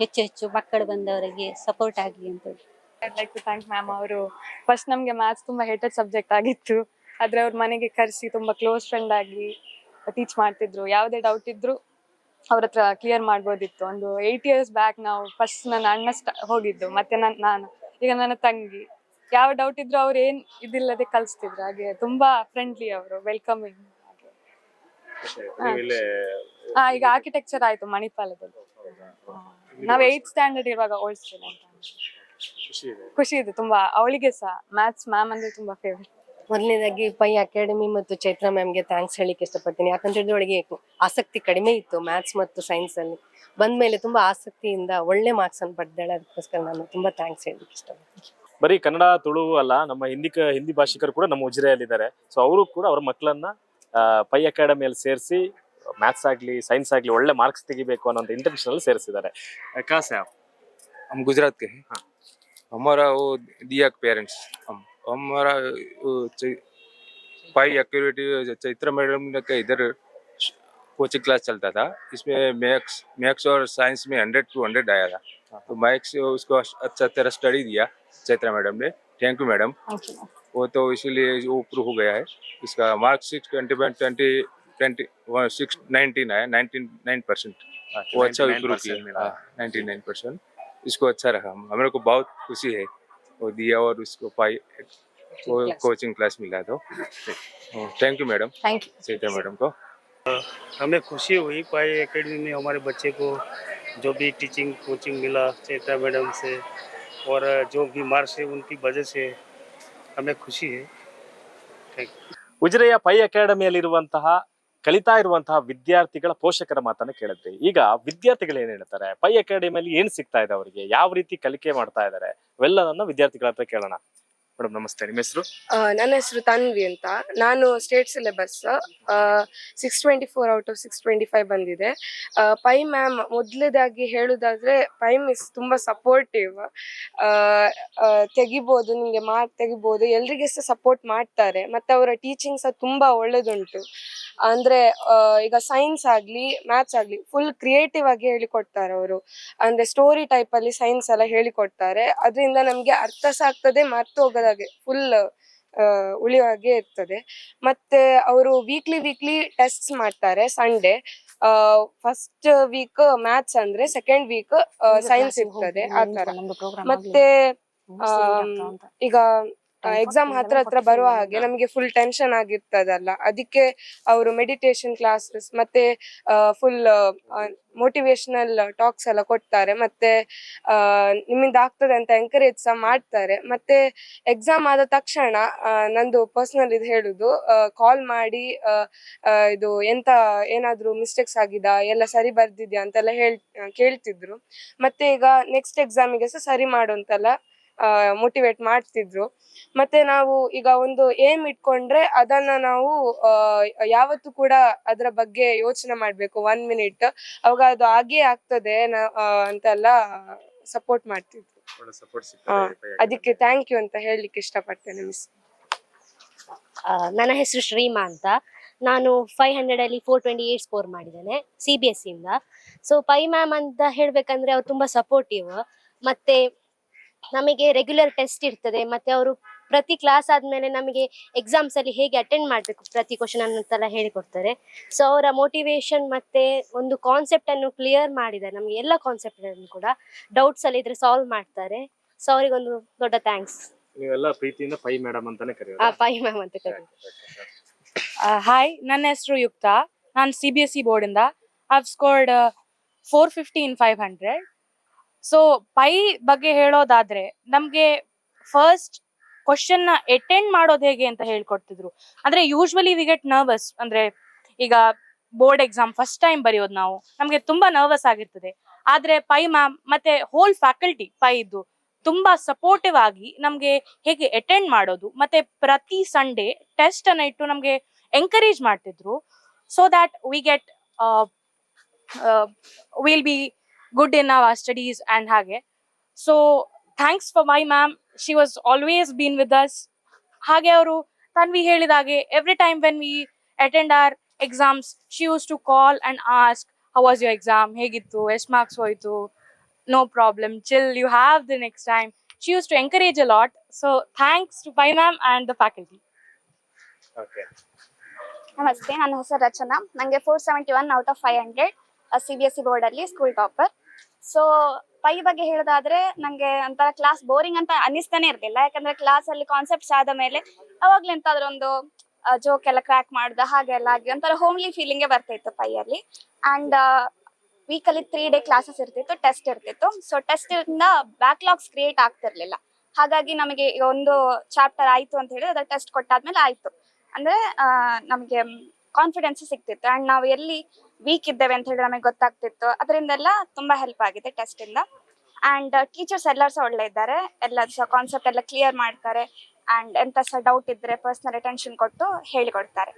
ಹೆಚ್ಚು ಹೆಚ್ಚು ಮಕ್ಕಳು ಬಂದವರಿಗೆ ಸಪೋರ್ಟ್ ಆಗಲಿ ಅಂತ ಹೇಳಿ. ಲೈಕ್ ಟು ಥ್ಯಾಂಕ್ ಮ್ಯಾಮ್ ಅವರು. ಫಸ್ಟ್ ನಮಗೆ ಮ್ಯಾಥ್ಸ್ ತುಂಬ ಹೇಟೆಡ್ ಸಬ್ಜೆಕ್ಟ್ ಆಗಿತ್ತು. ಆದರೆ ಅವ್ರ ಮನೆಗೆ ಕರೆಸಿ ತುಂಬ ಕ್ಲೋಸ್ ಫ್ರೆಂಡ್ ಆಗಿ ಟೀಚ್ ಮಾಡ್ತಿದ್ರು. ಯಾವುದೇ ಡೌಟ್ ಇದ್ರು ಅವ್ರ ಹತ್ರ ಕ್ಲಿಯರ್ ಮಾಡ್ಬೋದಿತ್ತು. ಒಂದು ಏಯ್ಟ್ ಇಯರ್ಸ್ ಬ್ಯಾಕ್ ನಾವು ಫಸ್ಟ್ ನನ್ನ ಅಣ್ಣ ಹೋಗಿದ್ದು. ಮತ್ತೆ ನನ್ನ ನಾನು ಈಗ ನನ್ನ ತಂಗಿ. ಯಾವ ಡೌಟ್ ಇದ್ರು ಅವ್ರು ಏನ್ ಇದಿಲ್ಲದೆ ಕಲಿಸ್ತಿದ್ರು. ಹಾಗೆ ತುಂಬಾ ಫ್ರೆಂಡ್ಲಿ ಅವರು ವೆಲ್ಕಮಿಂಗ್ ಹಾ. ಈಗ ಆರ್ಕಿಟೆಕ್ಚರ್ ಆಯ್ತು ಮಣಿಪಾಲದಲ್ಲಿ. ನಾವ್ ಏಯ್ತ್ ಸ್ಟ್ಯಾಂಡರ್ಡ್ ಇರುವಾಗ ಓಲ್ಡ್ ಸ್ಟೂಡೆಂಟ್ ಇದೆ. ಖುಷಿ ಇದೆ ತುಂಬಾ. ಅವಳಿಗೆ ಸಹ ಮ್ಯಾಥ್ಸ್ ಮ್ಯಾಮ್ ಅಂದ್ರೆ ತುಂಬಾ ಫೇವ್ರೆಟ್ ಮೊದಲನೇದಾಗಿ ಪೈ ಅಕಾಡೆಮಿ ಮತ್ತು ಚೈತ್ರ ಮ್ಯಾಮ್ಗೆ ಥ್ಯಾಂಕ್ಸ್ ಹೇಳಿಕ್ಕೆ ಇಷ್ಟಪಡ್ತೀನಿ ಯಾಕಂತ ಹೇಳಿದ್ರೆ ಅವಳಿಗೆ ಆಸಕ್ತಿ ಕಡಿಮೆ ಇತ್ತು ಮ್ಯಾಥ್ಸ್ ಮತ್ತು ಸೈನ್ಸ್ ಅಲ್ಲಿ ಬಂದ್ಮೇಲೆ ತುಂಬಾ ಆಸಕ್ತಿಯಿಂದ ಒಳ್ಳೆ ಮಾರ್ಕ್ಸ್ ಅನ್ನು ಪಡೆದಾಳೆ ಅದಕ್ಕೋಸ್ಕರ ನಾನು ತುಂಬಾ ಥ್ಯಾಂಕ್ಸ್ ಹೇಳಲಿಕ್ಕೆ ಇಷ್ಟಪಡ್ತೀನಿ ಬರೀ ಕನ್ನಡ ತುಳು ಅಲ್ಲ ನಮ್ಮ ಹಿಂದಿ ಕ- ಹಿಂದಿ ಭಾಷಿಕರು ಕೂಡ ನಮ್ಮ ಉಜಿರೆಯಲ್ಲಿದ್ದಾರೆ ಸೊ ಅವರು ಕೂಡ ಅವ್ರ ಮಕ್ಕಳನ್ನ ಆ, ಪೈ ಅಕಾಡೆಮಿಯಲ್ಲಿ ಸೇರಿಸಿ ಮ್ಯಾಥ್ಸ್ ಆಗ್ಲಿ ಸೈನ್ಸ್ ಆಗ್ಲಿ ಒಳ್ಳೆ ಮಾರ್ಕ್ಸ್ ತೆಗಿಬೇಕು ಅನ್ನೋ ಇಂಟೆನ್ಷನ್ ಅಲ್ಲಿ ಸೇರಿಸಿದ್ದಾರೆ ಕಾಸೆ हम गुजरात के हैं हाँ। हमारा वो दिया पेरेंट्स हम हमारा पाई एक्टिविटी चैत्र मैडम का इधर कोचिंग क्लास चलता था इसमें मैथ्स मैथ्स और साइंस में हंड्रेड टू हंड्रेड आया था तो मैथ्स उसको अच्छा तरह स्टडी दिया चैत्र मैडम ने थैंक यू मैडम वो तो इसीलिए वो प्रूव हो गया है इसका marks six twenty twenty twenty six nineteen है नाइनटीन नाइन परसेंट वो अच्छा इम्प्रूव किया नाइन्टी नाइन परसेंट इसको अच्छा रखा हमें को बहुत खुशी है वो दिया और उसको पाई वो कोचिंग क्लास मिला तो thank you madam thank you Chaitra madam को हमें खुशी हुई पाई एकेडमी में हमारे बच्चे को जो भी टीचिंग कोचिंग मिला चेता मैडम से और जो भी मार्क्स है उनकी वजह से हमें खुशी है ಉಜಿರೆಯ ಪೈ ಅಕಾಡೆಮಿಯಲ್ಲಿರುವಂತಹ ಕಲಿತಾ ಇರುವಂತಹ ವಿದ್ಯಾರ್ಥಿಗಳ ಪೋಷಕರ ಮಾತನ್ನ ಕೇಳಿದ್ರಿ ಈಗ ವಿದ್ಯಾರ್ಥಿಗಳು ಏನ್ ಹೇಳ್ತಾರೆ? ಪೈ ಅಕಾಡೆಮಿಯಲ್ಲಿ ಏನ್ ಸಿಗ್ತಾ ಇದೆ ಅವರಿಗೆ? ಯಾವ ರೀತಿ ಕಲಿಕೆ ಮಾಡ್ತಾ ಇದ್ದಾರೆ? ಇವೆಲ್ಲದನ್ನ ವಿದ್ಯಾರ್ಥಿಗಳ ಹತ್ರ ಕೇಳೋಣ. ಮೇಡಮ್ ನಮಸ್ತೆ, ನಿಮ್ಮ ಹೆಸರು? ನನ್ನ ಹೆಸರು ತನ್ವಿ ಅಂತ. ನಾನು state syllabus six twenty four out of six twenty five ಬಂದಿದೆ ಪೈ ಮ್ಯಾಮ್ ಮೊದಲದಾಗಿ ಹೇಳುದಾದ್ರೆ, ಪೈ ಮಿಸ್ ತುಂಬಾ ಸಪೋರ್ಟಿವ್ ತೆಗಿಬೋದು ನಿಮಗೆ ಮಾರ್ಕ್ ತೆಗಿಬೋದು, ಎಲ್ರಿಗೆ ಸಹ ಸಪೋರ್ಟ್ ಮಾಡ್ತಾರೆ. ಮತ್ತೆ ಅವರ ಟೀಚಿಂಗ್ ಸಹ ತುಂಬಾ ಒಳ್ಳೇದುಂಟು. ಅಂದ್ರೆ ಈಗ ಸೈನ್ಸ್ ಆಗ್ಲಿ ಮ್ಯಾಥ್ಸ್ ಆಗ್ಲಿ ಫುಲ್ ಕ್ರಿಯೇಟಿವ್ ಆಗಿ ಹೇಳಿಕೊಡ್ತಾರೆ ಅವರು. ಅಂದ್ರೆ ಸ್ಟೋರಿ ಟೈಪ್ ಅಲ್ಲಿ ಸೈನ್ಸ್ ಎಲ್ಲ ಹೇಳಿಕೊಡ್ತಾರೆ. ಅದರಿಂದ ನಮ್ಗೆ ಅರ್ಥ ಸಹ ಆಗ್ತದೆ, ಮರ್ತು ಹೋಗೋದಾಗೆ ಫುಲ್ ಉಳಿಯೋ ಹಾಗೆ ಇರ್ತದೆ. ಮತ್ತೆ ಅವರು ವೀಕ್ಲಿ ವೀಕ್ಲಿ ಟೆಸ್ಟ್ ಮಾಡ್ತಾರೆ ಸಂಡೇ ಫಸ್ಟ್ ವೀಕ್ ಮ್ಯಾಥ್ಸ್ ಅಂದ್ರೆ ಸೆಕೆಂಡ್ ವೀಕ್ ಸೈನ್ಸ್ ಇರ್ತದೆ ಆ ತರ ಮತ್ತೆ ಈಗ ಎಕ್ಸಾಮ್ ಹತ್ರ ಹತ್ರ ಬರುವ ಹಾಗೆ ನಮಗೆ ಫುಲ್ ಟೆನ್ಷನ್ ಆಗಿರ್ತದಲ್ಲ. ಅದಕ್ಕೆ ಅವರು ಮೆಡಿಟೇಷನ್ ಕ್ಲಾಸಸ್ ಮತ್ತೆ ಫುಲ್ ಮೋಟಿವೇಶನಲ್ ಟಾಕ್ಸ್ ಎಲ್ಲ ಕೊಡ್ತಾರೆ. ಮತ್ತೆ ನಿಮ್ಮಿಂದ ಆಗ್ತದೆ ಅಂತ ಎಂಕರೇಜ್ ಸಹ ಮಾಡ್ತಾರೆ. ಮತ್ತೆ ಎಕ್ಸಾಮ್ ಆದ ತಕ್ಷಣ ನಂದು ಪರ್ಸನಲ್ ಇದು ಹೇಳುದು ಕಾಲ್ ಮಾಡಿ ಇದು ಎಂತ ಏನಾದ್ರೂ ಮಿಸ್ಟೇಕ್ಸ್ ಆಗಿದಾ ಎಲ್ಲ ಸರಿ ಬರ್ದಿದ್ಯಾ ಅಂತೆಲ್ಲ ಹೇಳ್ ಕೇಳ್ತಿದ್ರು. ಮತ್ತೆ ಈಗ ನೆಕ್ಸ್ಟ್ ಎಕ್ಸಾಮಿಗೆ ಸಹ ಸರಿ ಮಾಡು ಅಂತೆಲ್ಲ ಮೋಟಿವೇಟ್ ಮಾಡ್ತಿದ್ರು. ಮತ್ತೆ ನಾವು ಈಗ ಒಂದು ಏಮ್ ಇಟ್ಕೊಂಡ್ರೆ ಅದನ್ನ ನಾವು ಯಾವತ್ತು ಯಾವತ್ತೂ ಕೂಡ ಅದರ ಬಗ್ಗೆ ಯೋಚನೆ ಮಾಡ್ಬೇಕು. ಒನ್ ಮಿನಿಟ್ ಅವಾಗ ಅದು ಆಗೇ ಆಗ್ತದೆ ಅಂತೆಲ್ಲ ಸಪೋರ್ಟ್ ಮಾಡ್ತಿದ್ರು. ಒಳ್ಳೆ ಸಪೋರ್ಟ್ ಹಾ, ಅದಕ್ಕೆ ಥ್ಯಾಂಕ್ ಯು ಅಂತ ಹೇಳಲಿಕ್ಕೆ ಇಷ್ಟಪಡ್ತೇನೆ ಮಿಸ್ ನನ್ನ ಹೆಸರು ಶ್ರೀಮಾ ಅಂತ. ನಾನು ಫೈವ್ ಹಂಡ್ರೆಡ್ ಅಲ್ಲಿ ಫೋರ್ ಟ್ವೆಂಟಿ ಏಟ್ ಸ್ಕೋರ್ ಮಾಡಿದ್ದೇನೆ ಸಿ ಬಿ ಎಸ್ ಇಂದ. ಸೊ ಪೈ ಮ್ಯಾಮ್ ಅಂತ ಹೇಳ್ಬೇಕಂದ್ರೆ ಅವ್ರು ತುಂಬಾ ಸಪೋರ್ಟಿವ್ ಮತ್ತೆ ನಮಗೆ ರೆಗ್ಯುಲರ್ ಟೆಸ್ಟ್ ಇರ್ತದೆ ಮತ್ತೆ ಅವರು ಪ್ರತಿ ಕ್ಲಾಸ್ ಆದ್ಮೇಲೆ ನಮಗೆ ಎಕ್ಸಾಮ್ಸ್ ಅಲ್ಲಿ ಹೇಗೆ ಅಟೆಂಡ್ ಮಾಡಬೇಕು ಪ್ರತಿ ಕ್ವಶನ್ ಅನ್ನೋತ್ತೆಲ್ಲ ಹೇಳಿಕೊಡ್ತಾರೆ. ಸೊ ಅವರ ಮೋಟಿವೇಶನ್ ಮತ್ತೆ ಒಂದು ಕಾನ್ಸೆಪ್ಟ್ ಅನ್ನು ಕ್ಲಿಯರ್ ಮಾಡಿದ್ದಾರೆ. ನಮಗೆ ಎಲ್ಲ ಕಾನ್ಸೆಪ್ಟ್ ಅನ್ನು ಕೂಡ ಡೌಟ್ಸ್ ಅಲ್ಲಿ ಇದ್ರೆ ಸಾಲ್ವ್ ಮಾಡ್ತಾರೆ. ಸೊ ಅವರಿಗೊಂದು ದೊಡ್ಡ ಥ್ಯಾಂಕ್ಸ್ ನೀವೆಲ್ಲ ಪ್ರೀತಿಯಿಂದ ಪೈ ಮೇಡಮ್ ಅಂತಾನೆ ಆ ಕರೆಯೋದು. ಪೈ ಮ್ಯಾಮ್ ಅಂತ ಕರೀತಾರೆ ಹಾಯ್ ನನ್ನ ಹೆಸರು ಯುಕ್ತ. ನಾನು C B S C ಬೋರ್ಡಿಂದ I've scored four fifty in five hundred so Pai ಬಗ್ಗೆ ಹೇಳೋದಾದ್ರೆ ನಮ್ಗೆ ಫಸ್ಟ್ ಕ್ವಶನ್ನ ಅಟೆಂಡ್ ಮಾಡೋದು ಹೇಗೆ ಅಂತ ಹೇಳ್ಕೊಡ್ತಿದ್ರು. ಅಂದ್ರೆ ಯೂಶ್ವಲಿ ವಿ ಗೆಟ್ ನರ್ವಸ್ ಅಂದ್ರೆ ಈಗ ಬೋರ್ಡ್ ಎಕ್ಸಾಮ್ ಫಸ್ಟ್ ಟೈಮ್ ಬರೆಯೋದು ನಾವು, ನಮ್ಗೆ ತುಂಬಾ ನರ್ವಸ್ ಆಗಿರ್ತದೆ. ಆದ್ರೆ ಪೈ ಮ್ಯಾಮ್ ಮತ್ತೆ ಹೋಲ್ ಫ್ಯಾಕಲ್ಟಿ ಪೈ ಇದ್ದು ತುಂಬಾ ಸಪೋರ್ಟಿವ್ ಆಗಿ ನಮ್ಗೆ ಹೇಗೆ ಅಟೆಂಡ್ ಮಾಡೋದು, ಮತ್ತೆ ಪ್ರತಿ ಸಂಡೇ ಟೆಸ್ಟ್ ಅನ್ನ ಇಟ್ಟು ನಮ್ಗೆ ಎಂಕರೇಜ್ ಮಾಡ್ತಿದ್ರು. So that we get will be good in our studies and ಹಾಗೆ. So thanks for my ma'am she was always been with us ಹಾಗೆ ಅವರು ತನ್ವಿ ಹೇಳಿದ ಹಾಗೆ every time when we attend our exams she use to call and ask how was your exam ಹೇಗಿತ್ತು? ಎಷ್ಟು marks ಹೋಯ್ತು? No problem chill you have the next time she use to encourage a lot so thanks to pai ma'am and the faculty okay ನಮಸ್ತೆ. ನನ್ನ ಹೆಸರು ರಚನಾ. ನನಗೆ four seventy one out of five hundred C B S C ಬೋರ್ಡಲ್ಲಿ school topper so Pai ಬಗ್ಗೆ ಹೇಳೋದಾದ್ರೆ ನಂಗೆ ಒಂಥರ class boring ಅಂತ ಅನಿಸ್ತಾನೆ ಇರ್ಲಿಲ್ಲ. ಯಾಕಂದ್ರೆ ಕ್ಲಾಸಲ್ಲಿ ಕಾನ್ಸೆಪ್ಟ್ಸ್ ಆದ ಮೇಲೆ ಅವಾಗ್ಲೇ ಎಂತಾದ್ರೂ ಒಂದು ಜೋಕ್ ಎಲ್ಲ ಕ್ರ್ಯಾಕ್ ಮಾಡ್ದ ಹಾಗೆಲ್ಲ ಆಗಿ ಒಂಥರ ಹೋಮ್ಲಿ ಫೀಲಿಂಗ್ ಬರ್ತಾ ಇತ್ತು ಪೈಯಲ್ಲಿ and weekly three day classes ಇರ್ತಿತ್ತು ಟೆಸ್ಟ್ ಇರ್ತಿತ್ತು. ಸೊ ಟೆಸ್ಟ್ ಇಂದ ಬ್ಯಾಕ್ಲಾಗ್ಸ್ ಕ್ರಿಯೇಟ್ ಆಗ್ತಿರ್ಲಿಲ್ಲ. ಹಾಗಾಗಿ ನಮಗೆ ಒಂದು ಚಾಪ್ಟರ್ ಆಯ್ತು ಅಂತ ಹೇಳಿ ಅದ್ರ ಟೆಸ್ಟ್ ಕೊಟ್ಟಾದ್ಮೇಲೆ ಆಯ್ತು. ಅಂದ್ರೆ ನಮಗೆ ಕಾನ್ಫಿಡೆನ್ಸ್ ಸಿಗ್ತಿತ್ತು. ಅಂಡ್ ನಾವು ಎಲ್ಲಿ ವೀಕ್ ಇದ್ದೇವೆ ಅಂತ ಹೇಳಿ ನಮಗೆ ಗೊತ್ತಾಗ್ತಿತ್ತು. ಅದರಿಂದೆಲ್ಲ ತುಂಬಾ ಹೆಲ್ಪ್ ಆಗಿದೆ ಟೆಸ್ಟ್ ಇಂದ. ಅಂಡ್ ಟೀಚರ್ಸ್ ಎಲ್ಲರೂ ಸಹ ಒಳ್ಳೆ ಇದ್ದಾರೆ. ಎಲ್ಲ ಸಹ ಕಾನ್ಸೆಪ್ಟ್ ಎಲ್ಲ ಕ್ಲಿಯರ್ ಮಾಡ್ತಾರೆ. ಅಂಡ್ ಎಂತ ಸಹ ಡೌಟ್ ಇದ್ರೆ ಪರ್ಸನಲ್ ಅಟೆನ್ಷನ್ ಕೊಟ್ಟು ಹೇಳಿಕೊಡ್ತಾರೆ.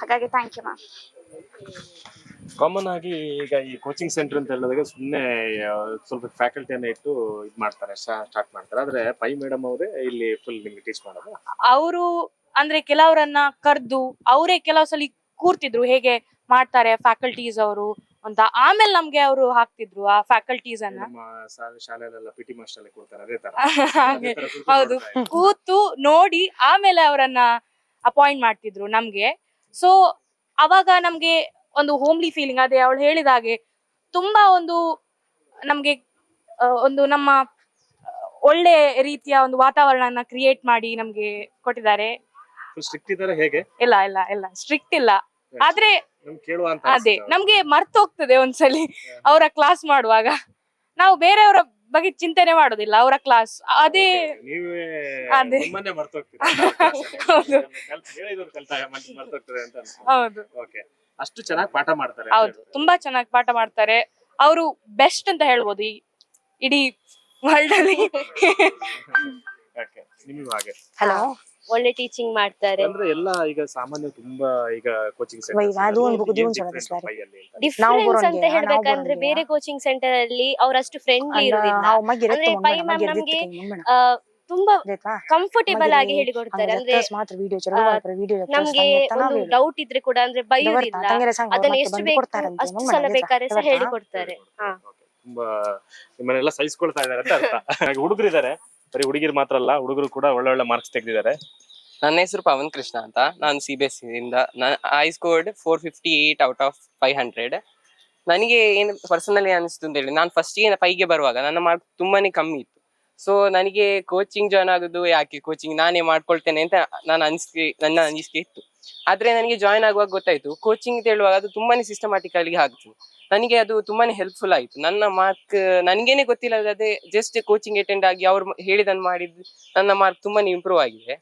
ಹಾಗಾಗಿ ಥ್ಯಾಂಕ್ ಯು ಮ್ಯಾಮ್ ಕಾಮನ್ ಆಗಿ ಈಗ ಈ ಕೋಚಿಂಗ್ ಸೆಂಟರ್ ಅಂತ ಹೇಳಿದಾಗ ಸುಮ್ಮನೆ ಸ್ವಲ್ಪ ಫ್ಯಾಕಲ್ಟಿಯನ್ನ ಇಟ್ಟು ಇದು ಮಾಡ್ತಾರೆ ಸ್ಟಾರ್ಟ್ ಮಾಡ್ತಾರೆ. ಆದ್ರೆ ಪೈ ಮೇಡಮ್ ಅವರೇ ಇಲ್ಲಿ ಫುಲ್ ನಿಮ್ಗೆ ಟೀಚ್ ಮಾಡೋದು? ಅವರು ಅಂದ್ರೆ ಕೆಲವರನ್ನ ಕರೆದು ಅವರೇ ಕೆಲವು ಸಲ ಕೂರ್ತಿದ್ರು. ಹೇಗೆ ಮಾಡ್ತಾರೆ ಫ್ಯಾಕಲ್ಟೀಸ್ ಅವರು ಅಂತ. ಆಮೇಲೆ ನಮ್ಗೆ ಅವರು ಹಾಕ್ತಿದ್ರು ಆ ಫ್ಯಾಕಲ್ಟೀಸ್ ಅನ್ನ. ಶಾಲೆಯಲ್ಲೆಲ್ಲ ಮಾಸ್ಟರ್ ಕೊಡ್ತಾರೆ ಅದೇ ತರ. ಹಾಗೆ ಹೌದು. ಕೂತು ನೋಡಿ ಆಮೇಲೆ ಅವರನ್ನ ಅಪಾಯಿಂಟ್ ಮಾಡ್ತಿದ್ರು ನಮ್ಗೆ. ಸೊ ಅವಾಗ ನಮ್ಗೆ ಒಂದು ಹೋಮ್ಲಿ ಫೀಲಿಂಗ್ ಅದೇ ಅವಳು ಹೇಳಿದ ಹಾಗೆ ತುಂಬಾ ಒಂದು ನಮ್ಗೆ ಆ, ಒಂದು ನಮ್ಮ ಒಳ್ಳೆ ರೀತಿಯ ಒಂದು ವಾತಾವರಣನ ಕ್ರಿಯೇಟ್ ಮಾಡಿ ನಮ್ಗೆ ಕೊಟ್ಟಿದ್ದಾರೆ. ಸ್ಟ್ರಿಕ್ಟ್ ಇದ್ದಾರೆ ಹೇಗೆ? ಇಲ್ಲ ಇಲ್ಲ ಇಲ್ಲ. ಸ್ಟ್ರಿಕ್ಟ್ ಇಲ್ಲ. ಆದ್ರೆ ಅದೇ ನಮ್ಗೆ ಮರ್ತೋಗ್ತದೆ ಒಂದ್ಸಲಿ. *laughs* ಅವರ ಕ್ಲಾಸ್ ಮಾಡುವಾಗ. ನಾವು ಬೇರೆಯವರ ಬಗ್ಗೆ ಚಿಂತನೆ ಮಾಡೋದಿಲ್ಲ ಅವರ ಕ್ಲಾಸ್ ಅದೇ ನೀವೇ ಅದೇ. *laughs* ಹೌದು. ಹೇಳಿದ್ರು ಕಲ್ತ ಮರ್ತೋಗ್ತದೆ ಅಂತ ಹೌದು. ಓಕೆ ಅಷ್ಟು ಚೆನ್ನಾಗಿ ಪಾಠ ಮಾಡ್ತಾರೆ ಹೌದು. ತುಂಬಾ ಚೆನ್ನಾಗಿ ಪಾಠ ಮಾಡ್ತಾರೆ. ಅವರು ಬೆಸ್ಟ್ ಅಂತ ಹೇಳ್ಬೋದು ಈ ಇಡೀ ವರ್ಲ್ಡ್ ಅಲ್ಲಿ. *laughs* ಓಕೆ ನಿಮಗೂ ಹಾಗೆ. ಹಲೋ ಒಳ್ಳೆ ಟೀಚಿಂಗ್ ಮಾಡ್ತಾರೆ. ಅಂದ್ರೆ ಎಲ್ಲ ಈಗ ಸಾಮಾನ್ಯ ತುಂಬಾ ಈಗ ಕೋಚಿಂಗ್ ವೈ, ಅದು ಒಂದು. ಡಿಫ್ರೆನ್ಸ್ ಅಂತ. ಹೇಳ್ಬೇಕಂದ್ರೆ ಬೇರೆ ಕೋಚಿಂಗ್ ಸೆಂಟರ್ ಅಲ್ಲಿ ಅವರಷ್ಟು ಫ್ರೆಂಡ್ಲಿ ಇರುದಿಲ್ಲ ಅಂದ್ರೆ ಪೈ ಮ್ಯಾಮ್ ನಮ್ಗೆ ಆ, ತುಂಬಾ ಕಂಫರ್ಟೇಬಲ್ ಆಗಿ ಹೇಳಿಕೊಡ್ತಾರೆ. ಅಂದ್ರೆ ಆ, ನಮ್ಗೆ ಒಂದು ಡೌಟ್ ಇದ್ರೆ ಕೂಡ ಅಂದ್ರೆ ಬೈಯೋದಿಲ್ಲ ಅದನ್ನ ಎಷ್ಟು ಬೇಕು ಅಷ್ಟು ಸಲ ಬೇಕಾದ್ರೆ ಸಹ ಹೇಳಿಕೊಡ್ತಾರೆ. ಹಾ ತುಂಬಾ ನಿಮ್ಮನ್ನೆಲ್ಲ ಸಹಿಸ್ಕೊಳ್ತಾ ಇದಾರೆ ಅಂತ ಅರ್ಥ. ಹಾಗೆ ಹುಡುಗರು ಇದಾರೆ ಬರೀ ಹುಡುಗಿರು ಮಾತ್ರ ಅಲ್ಲ, ಹುಡುಗರು ಕೂಡ ಒಳ್ಳೆ ಒಳ್ಳೆ ಮಾರ್ಕ್ಸ್ ತೆಗೆದಿದ್ದಾರೆ. ನನ್ನ ಹೆಸರು ಪವನ್ ಕೃಷ್ಣ ಅಂತ. ನಾನು ಸಿ ಬಿ ಎಸ್ ಇಂದ I scored four fifty eight out of five hundred ನನಗೆ ಏನು ಪರ್ಸನಲಿ ಅನಿಸ್ತು ಅಂತ ಹೇಳಿ, ನಾನು ಫಸ್ಟಿಗೆ ಫೈವ್ಗೆ ಬರುವಾಗ ನನ್ನ ಮಾರ್ಕ್ ತುಂಬಾನೇ ಕಮ್ಮಿ ಇತ್ತು. ಸೊ ನನಗೆ ಕೋಚಿಂಗ್ ಜಾಯ್ನ್ ಆಗೋದು ಯಾಕೆ? ಕೋಚಿಂಗ್ ನಾನೇ ಮಾಡ್ಕೊಳ್ತೇನೆ ಅಂತ ನಾನು ಅನಿಸಿಕೆ, ನನ್ನ ಅನಿಸಿಕೆ ಇತ್ತು. ಆದ್ರೆ ನನಗೆ ಜಾಯಿನ್ ಆಗುವಾಗ ಗೊತ್ತಾಯ್ತು. ಕೋಚಿಂಗ್ ಅಂತ ಹೇಳುವಾಗ ಅದು ತುಂಬಾನೇ ಸಿಸ್ಟಮ್ಯಾಟಿಕಲಿ ಆಗ್ತದೆ ನನಗೆ ಅದು ತುಂಬಾನೇ ಹೆಲ್ಪ್ಫುಲ್ ಆಯ್ತು. ನನ್ನ ಮಾರ್ಕ್ ನನಗೇನೆ ಗೊತ್ತಿಲ್ಲ ಅದೇ ಜಸ್ಟ್ ಕೋಚಿಂಗ್ ಅಟೆಂಡ್ ಆಗಿ ಅವ್ರು ಹೇಳಿದನ್ ಮಾಡಿದ್ದು ನನ್ನ ಮಾರ್ಕ್ ತುಂಬಾನೇ ಇಂಪ್ರೂವ್ ಆಗಿದೆ.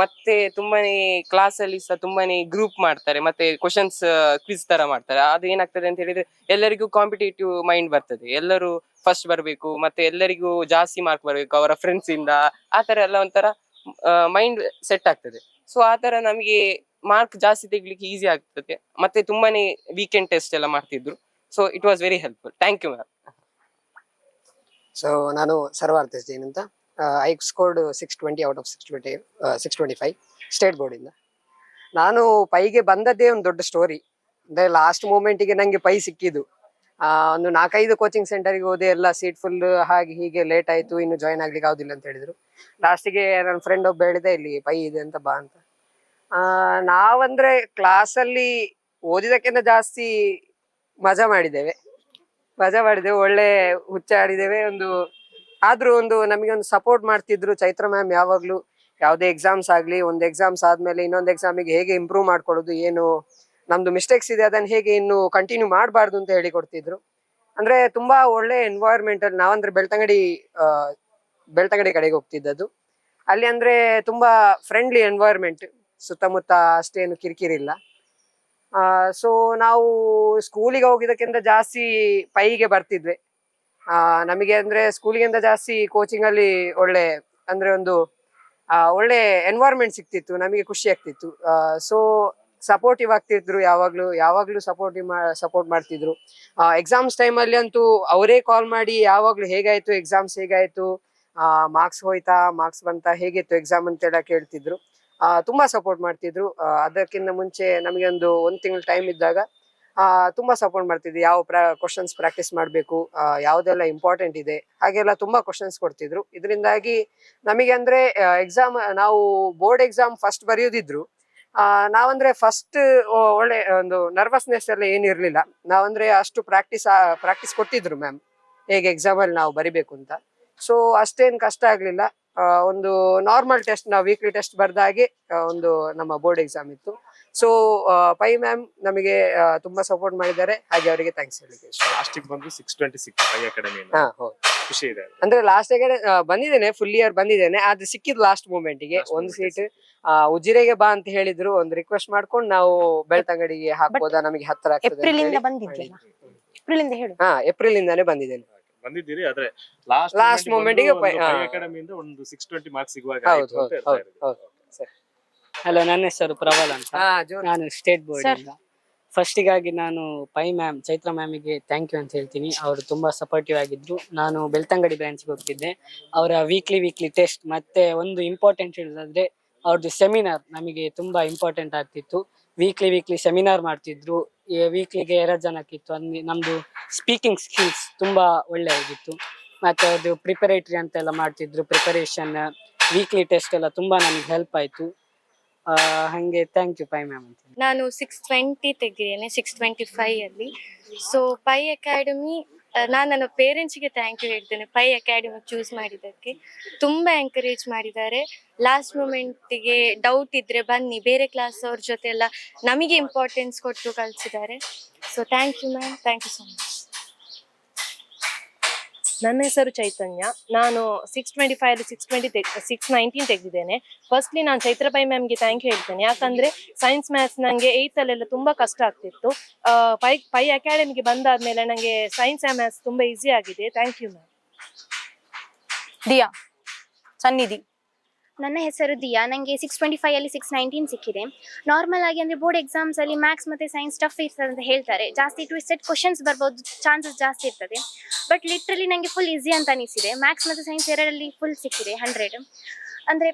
ಮತ್ತೆ ತುಂಬಾನೇ ಕ್ಲಾಸ್ ಅಲ್ಲಿ ಸಹ ತುಂಬಾನೇ ಗ್ರೂಪ್ ಮಾಡ್ತಾರೆ. ಮತ್ತೆ ಕ್ವಶನ್ಸ್ ಕ್ವಿಸ್ ತರ ಮಾಡ್ತಾರೆ. ಅದು ಏನಾಗ್ತದೆ ಅಂತ ಹೇಳಿದ್ರೆ ಎಲ್ಲರಿಗೂ ಕಾಂಪಿಟೇಟಿವ್ ಮೈಂಡ್ ಬರ್ತದೆ. ಎಲ್ಲರೂ ಫಸ್ಟ್ ಬರಬೇಕು, ಮತ್ತೆ ಎಲ್ಲರಿಗೂ ಜಾಸ್ತಿ ಮಾರ್ಕ್ ಬರಬೇಕು, ಅವರ ಫ್ರೆಂಡ್ಸ್ ಇಂದ. ಆತರ ತರ ಎಲ್ಲ ಒಂಥರ ಮೈಂಡ್ ಸೆಟ್ ಆಗ್ತದೆ. ಸೊ ಆ ತರ ನಮಗೆ ಮಾರ್ಕ್ ಜಾಸ್ತಿ ತೆಗಿಲಿಕ್ಕೆ ಈಸಿ ಆಗ್ತದೆ. ಮತ್ತೆ ತುಂಬಾನೇ ವೀಕೆಂಡ್ ಟೆಸ್ಟ್ ಎಲ್ಲ ಮಾಡ್ತಿದ್ರು. So it was very helpful thank you ma'am so ನಾನು ಸರ್ವಾರ್ಥ ಜೈನ್ ಅಂತ. I scored six twenty out of six twenty six twenty five state ಬೋರ್ಡಿಂದ ನಾನು ಪೈಗೆ ಬಂದದ್ದೇ ಒಂದು ದೊಡ್ಡ ಸ್ಟೋರಿ ಅಂದರೆ ಲಾಸ್ಟ್ ಮೂಮೆಂಟಿಗೆ ನನಗೆ ಪೈ ಸಿಕ್ಕಿದ್ದು. ಒಂದು ನಾಲ್ಕೈದು ಕೋಚಿಂಗ್ ಸೆಂಟರ್ಗೆ ಹೋದೆ, ಎಲ್ಲ ಸೀಟ್ ಫುಲ್ ಹಾಗೆ ಹೀಗೆ ಲೇಟ್ ಆಯಿತು, ಇನ್ನು ಜಾಯ್ನ್ ಆಗ್ಲಿಕ್ಕೆ ಆಗುದಿಲ್ಲ ಅಂತ ಹೇಳಿದ್ರು. ಲಾಸ್ಟಿಗೆ ನನ್ನ ಫ್ರೆಂಡ್ ಒಬ್ಬ ಹೇಳಿದೆ, ಇಲ್ಲಿ ಪೈ ಇದೆ ಅಂತ ಬಾ ಅಂತ. ನಾವಂದ್ರೆ ಕ್ಲಾಸಲ್ಲಿ ಓದಿದಕ್ಕಿಂತ ಜಾಸ್ತಿ ಮಜಾ ಮಾಡಿದ್ದೇವೆ. ಮಜಾ ಮಾಡಿದ್ದೇವೆ, ಒಳ್ಳೆ ಹುಚ್ಚಾಡಿದ್ದೇವೆ ಒಂದು ಆದ್ರೂ ಒಂದು ನಮಗೆ ಒಂದು ಸಪೋರ್ಟ್ ಮಾಡ್ತಿದ್ರು ಚೈತ್ರ ಮ್ಯಾಮ್ ಯಾವಾಗ್ಲೂ. ಯಾವುದೇ ಎಕ್ಸಾಮ್ಸ್ ಆಗ್ಲಿ, ಒಂದು ಎಕ್ಸಾಮ್ಸ್ ಆದ್ಮೇಲೆ ಇನ್ನೊಂದು ಎಕ್ಸಾಮಿಗೆ ಹೇಗೆ ಇಂಪ್ರೂವ್ ಮಾಡ್ಕೊಳ್ಳೋದು ಏನು, ನಮ್ದು ಮಿಸ್ಟೇಕ್ಸ್ ಇದೆ, ಅದನ್ನ ಹೇಗೆ ಇನ್ನು ಕಂಟಿನ್ಯೂ ಮಾಡಬಾರ್ದು ಅಂತ ಹೇಳಿ ಕೊಡ್ತಿದ್ರು. ಅಂದ್ರೆ ತುಂಬಾ ಒಳ್ಳೆ ಎನ್ವೈರ್ಮೆಂಟ್ ಅಲ್ಲಿ ನಾವಂದ್ರೆ ಬೆಳ್ತಂಗಡಿ ಬೆಳ್ತಂಗಡಿ ಕಡೆಗೆ ಹೋಗ್ತಿದ್ದದ್ದು. ಅಲ್ಲಿ ಅಂದ್ರೆ ತುಂಬಾ ಫ್ರೆಂಡ್ಲಿ ಎನ್ವೈರ್ಮೆಂಟ್ ಸುತ್ತಮುತ್ತ ಅಷ್ಟೇನು ಕಿರಿಕಿರಿಲ್ಲ ಸೊ ನಾವು ಸ್ಕೂಲಿಗೆ ಹೋಗಿದ್ದಕ್ಕಿಂತ ಜಾಸ್ತಿ ಪೈಗೆ ಬರ್ತಿದ್ವಿ. ನಮಗೆ ಅಂದ್ರೆ ಸ್ಕೂಲಿಗಿಂತ ಜಾಸ್ತಿ ಕೋಚಿಂಗಲ್ಲಿ ಒಳ್ಳೆ ಅಂದ್ರೆ ಒಂದು ಒಳ್ಳೆ ಎನ್ವೈರ್ಮೆಂಟ್ ಸಿಗ್ತಿತ್ತು ನಮಗೆ ಖುಷಿ ಆಗ್ತಿತ್ತು. ಸೊ ಸಪೋರ್ಟಿವ್ ಆಗ್ತಿದ್ರು ಯಾವಾಗಲೂ ಯಾವಾಗಲೂ ಸಪೋರ್ಟಿವ್ ಮಾ ಸಪೋರ್ಟ್ ಮಾಡ್ತಿದ್ರು. ಎಕ್ಸಾಮ್ಸ್ ಟೈಮಲ್ಲಿ ಅಂತೂ ಅವರೇ ಕಾಲ್ ಮಾಡಿ ಯಾವಾಗಲೂ ಹೇಗಾಯಿತು ಎಕ್ಸಾಮ್ಸ್ ಹೇಗಾಯಿತು ಮಾರ್ಕ್ಸ್ ಹೋಯ್ತಾ ಮಾರ್ಕ್ಸ್ ಬಂತಾ, ಹೇಗಿತ್ತು ಎಕ್ಸಾಮ್ ಅಂತೆಲ್ಲ ಕೇಳ್ತಿದ್ರು. ತುಂಬಾ ಸಪೋರ್ಟ್ ಮಾಡ್ತಿದ್ರು. ಆ, ಅದಕ್ಕಿಂತ ಮುಂಚೆ ನಮಗೆ ಒಂದು ಒಂದ್ ತಿಂಗಳ ಟೈಮ್ ಇದ್ದಾಗ ಆ, ತುಂಬಾ ಸಪೋರ್ಟ್ ಮಾಡ್ತಿದ್ರು ಯಾವ ಪ್ರಾ ಕ್ವಶನ್ಸ್ ಪ್ರಾಕ್ಟೀಸ್ ಮಾಡಬೇಕು ಯಾವುದೆಲ್ಲ ಇಂಪಾರ್ಟೆಂಟ್ ಇದೆ ಹಾಗೆಲ್ಲ ತುಂಬಾ ಕ್ವಶನ್ಸ್ ಕೊಡ್ತಿದ್ರು. ಇದರಿಂದಾಗಿ ನಮಗೆ ಅಂದ್ರೆ ಎಕ್ಸಾಮ್ ನಾವು ಬೋರ್ಡ್ ಎಕ್ಸಾಮ್ ಫಸ್ಟ್ ಬರೆಯೋದಿದ್ರು. ಆ, ನಾವಂದ್ರೆ ಫಸ್ಟ್ ಒಳ್ಳೆ ಒಂದು ನರ್ವಸ್ನೆಸ್ ಎಲ್ಲ ಏನಿರ್ಲಿಲ್ಲ. ನಾವಂದ್ರೆ ಅಷ್ಟು ಪ್ರಾಕ್ಟೀಸ್ ಪ್ರಾಕ್ಟೀಸ್ ಕೊಟ್ಟಿದ್ರು ಮ್ಯಾಮ್ ಹೇಗೆ ಎಕ್ಸಾಮಲ್ಲಿ ನಾವು ಬರಿಬೇಕು ಅಂತ. ಸೊ ಅಷ್ಟೇನು ಕಷ್ಟ ಆಗ್ಲಿಲ್ಲ. ಆ, ಒಂದು ನಾರ್ಮಲ್ ಟೆಸ್ಟ್ ನಾವು ವೀಕ್ಲಿ ಟೆಸ್ಟ್ ಬರ್ದಾಗೆ ಒಂದು ನಮ್ಮ ಬೋರ್ಡ್ ಎಕ್ಸಾಮ್ ಇತ್ತು. ಸೊ ಪೈ ಮ್ಯಾಮ್ ನಮಗೆ ತುಂಬಾ ಸಪೋರ್ಟ್ ಮಾಡಿದ್ದಾರೆ. ಹಾಗೆ ಅವರಿಗೆ ಥ್ಯಾಂಕ್ಸ್ ಇಷ್ಟ. ಲಾಸ್ಟಿಗೆ ಬಂದು ಸಿಕ್ಸ್ ಟ್ವೆಂಟಿ ಸಿಕ್ಸ್ ಪೈ ಹಾ ಹೌದು. ಖುಷಿ ಇದೆ ಅಂದ್ರೆ ಲಾಸ್ಟ್ ಬಂದಿದ್ದೇನೆ ಫುಲ್ ಇಯರ್ ಬಂದಿದ್ದೇನೆ ಆದ್ರೆ ಸಿಕ್ಕಿದ್ ಲಾಸ್ಟ್ ಮೂಮೆಂಟ್ಗೆ. Last ಒಂದು ಸೀಟ್ ಉಜಿರೆಗೆ ಬಾ ಅಂತ ಹೇಳಿದ್ರು. ಒಂದು ರಿಕ್ವೆಸ್ಟ್ ಮಾಡ್ಕೊಂಡು ನಾವು ಬೆಳ್ತಂಗಡಿಗೆ ಹಾಕ್ಬೋದಾ ನಮಗೆ ಹತ್ತಿರ ಆಗ್ತದೆ ಅಂತ ಏಪ್ರಿಲ್ ಇಂದ ಹೇಳಿ ಏಪ್ರಿಲ್ ಇಂದ ಹೇಳು. ಹಾ ಏಪ್ರಿಲ್ ಇಂದಾನೆ ಬಂದಿದ್ದೇನೆ. ಬಂದಿದ್ದೀರಿ ಆದ್ರೆ ಲಾಸ್ಟ್ Last moment ಗೆ ಪೈ- ಹಾ. ಅಕಾಡೆಮಿಯಿಂದ ಒಂದು ಸಿಕ್ಸ್ ಟ್ವೆಂಟಿ ಮಾರ್ಕ್ಸ್ ಸಿಗುವಾಗ ಹೌದು ಆಯ್ತು ಅಂತ ಹೌದು ಹೇಳ್ತಾ ಹೌದು ಇರೋದು. ಹೌದು ಸರಿ. ಹಲೋ ನನ್ನ ಹೆಸರು ಪ್ರಬಲ್ ಅಂತ. ಹಾ ಜೋರ್. ನಾನು ಸ್ಟೇಟ್ ಬೋರ್ಡ್ ಫಸ್ಟ್ ಇಂದ. ಫಸ್ಟಿಗಾಗಿ ನಾನು ಪೈ ಮ್ಯಾಮ್ ಚೈತ್ರ ಮ್ಯಾಮಿಗೆ ಥ್ಯಾಂಕ್ ಯು ಅಂತ ಹೇಳ್ತೀನಿ. ಅವರು ತುಂಬಾ ಸಪೋರ್ಟಿವ್ ಆಗಿದ್ರು. ನಾನು ಬೆಳ್ತಂಗಡಿ ಬ್ರಾಂಚ್ಗೆ ಹೋಗ್ತಿದ್ದೆ. ಅವರ ವೀಕ್ಲಿ ವೀಕ್ಲಿ ಟೆಸ್ಟ್ ಮತ್ತೆ ಒಂದು ಇಂಪಾರ್ಟೆಂಟ್ ಹೇಳೋದಾದ್ರೆ ಅವ್ರದ್ದು ಸೆಮಿನಾರ್ ನಮಗೆ ತುಂಬಾ ಇಂಪಾರ್ಟೆಂಟ್ ಆಗ್ತಿತ್ತು. ವೀಕ್ಲಿ ವೀಕ್ಲಿ ಸೆಮಿನಾರ್ ಮಾಡ್ತಿದ್ರು. ವೀಕ್ಲಿಗೆ ಎರಡು ಜನಕ್ಕಿತ್ತು. ಅಲ್ಲಿ ನಮ್ದು ಸ್ಪೀಕಿಂಗ್ ಸ್ಕಿಲ್ಸ್ ತುಂಬಾ ಒಳ್ಳೆಯಾಗಿತ್ತು ಮತ್ತೆ ಅದು ಪ್ರಿಪರೇಟರಿ ಅಂತೆಲ್ಲ ಮಾಡ್ತಿದ್ರು. ಪ್ರಿಪರೇಷನ್ ವೀಕ್ಲಿ ಟೆಸ್ಟ್ ಎಲ್ಲ ತುಂಬಾ ನನಗೆ ಹೆಲ್ಪ್ ಆಯ್ತು. ಹಂಗೆ ಥ್ಯಾಂಕ್ ಯು ಪೈ ಮ್ಯಾಮ್ ಅಂತ ನಾನು ಸಿಕ್ಸ್ ಟ್ವೆಂಟಿ ತೆಗೆದಿದ್ದೇನೆ ಸಿಕ್ಸ್ ಟ್ವೆಂಟಿ ಫೈವ್ ಅಲ್ಲಿ. ಸೊ ಪೈ ಅಕಾಡೆಮಿ ನಾನು ನನ್ನ ಪೇರೆಂಟ್ಸ್ಗೆ ಥ್ಯಾಂಕ್ ಯು ಹೇಳ್ತೇನೆ. ಪೈ ಅಕಾಡೆಮಿ ಚೂಸ್ ಮಾಡಿದ್ದಕ್ಕೆ. ತುಂಬ ಎಂಕರೇಜ್ ಮಾಡಿದ್ದಾರೆ. ಲಾಸ್ಟ್ ಮೂಮೆಂಟಿಗೆ ಡೌಟ್ ಇದ್ರೆ ಬನ್ನಿ. ಬೇರೆ ಕ್ಲಾಸ್ ಅವ್ರ ಜೊತೆ ಎಲ್ಲ ನಮಗೆ ಇಂಪಾರ್ಟೆನ್ಸ್ ಕೊಟ್ಟು ಕಲಿಸಿದ್ದಾರೆ so thank you ma'am thank you so much ನನ್ನ ಹೆಸರು ಚೈತನ್ಯ. ನಾನು six twenty five six twenty six nineteen ತೆಗೆದಿದ್ದೇನೆ. Firstly ನಾನು ಚೈತ್ರಬಾಯಿ ಮ್ಯಾಮ್ಗೆ ಥ್ಯಾಂಕ್ ಯು ಹೇಳ್ತೇನೆ. ಯಾಕಂದ್ರೆ ಸೈನ್ಸ್ ಮ್ಯಾಥ್ಸ್ ನನಗೆ ಏಯ್ತಲ್ಲೆಲ್ಲ ತುಂಬ ಕಷ್ಟ ಆಗ್ತಿತ್ತು. ಫೈ ಫೈ ಅಕಾಡೆಮಿಗೆ ಬಂದಾದ್ಮೇಲೆ ನನಗೆ ಸೈನ್ಸ್ ಆ್ಯಂಡ್ ಮ್ಯಾಥ್ಸ್ ತುಂಬ ಈಸಿ ಆಗಿದೆ. Thank you ma'am Diya, Sannidhi. ನನ್ನ ಹೆಸರು ದಿಯಾ. ನನಗೆ ಸಿಕ್ಸ್ ಟ್ವೆಂಟಿ ಫೈವ್ ಅಲ್ಲಿ ಸಿಕ್ಸ್ ನೈನ್ಟೀನ್ ಸಿಕ್ಕಿದೆ. ನಾರ್ಮಲ್ ಆಗಿ ಅಂದರೆ ಬೋರ್ಡ್ ಎಕ್ಸಾಮ್ಸಲ್ಲಿ ಮ್ಯಾಥ್ಸ್ ಮತ್ತು ಸೈನ್ಸ್ ಟಫ್ ಇರ್ತದೆ ಅಂತ ಹೇಳ್ತಾರೆ. ಜಾಸ್ತಿ ಟ್ವಿಸ್ಟೆಡ್ ಕ್ವಶನ್ಸ್ ಬರ್ಬೋದು ಚಾನ್ಸಸ್ ಜಾಸ್ತಿ ಇರ್ತದೆ. ಬಟ್ ಲಿಟ್ರಲಿ ನನಗೆ ಫುಲ್ ಈಸಿ ಅಂತ ಅನಿಸಿದೆ. ಮ್ಯಾಥ್ಸ್ ಮತ್ತು ಸೈನ್ಸ್ ಎರಡರಲ್ಲಿ ಫುಲ್ ಸಿಕ್ಕಿದೆ ಹಂಡ್ರೆಡ್ ಅಂದರೆ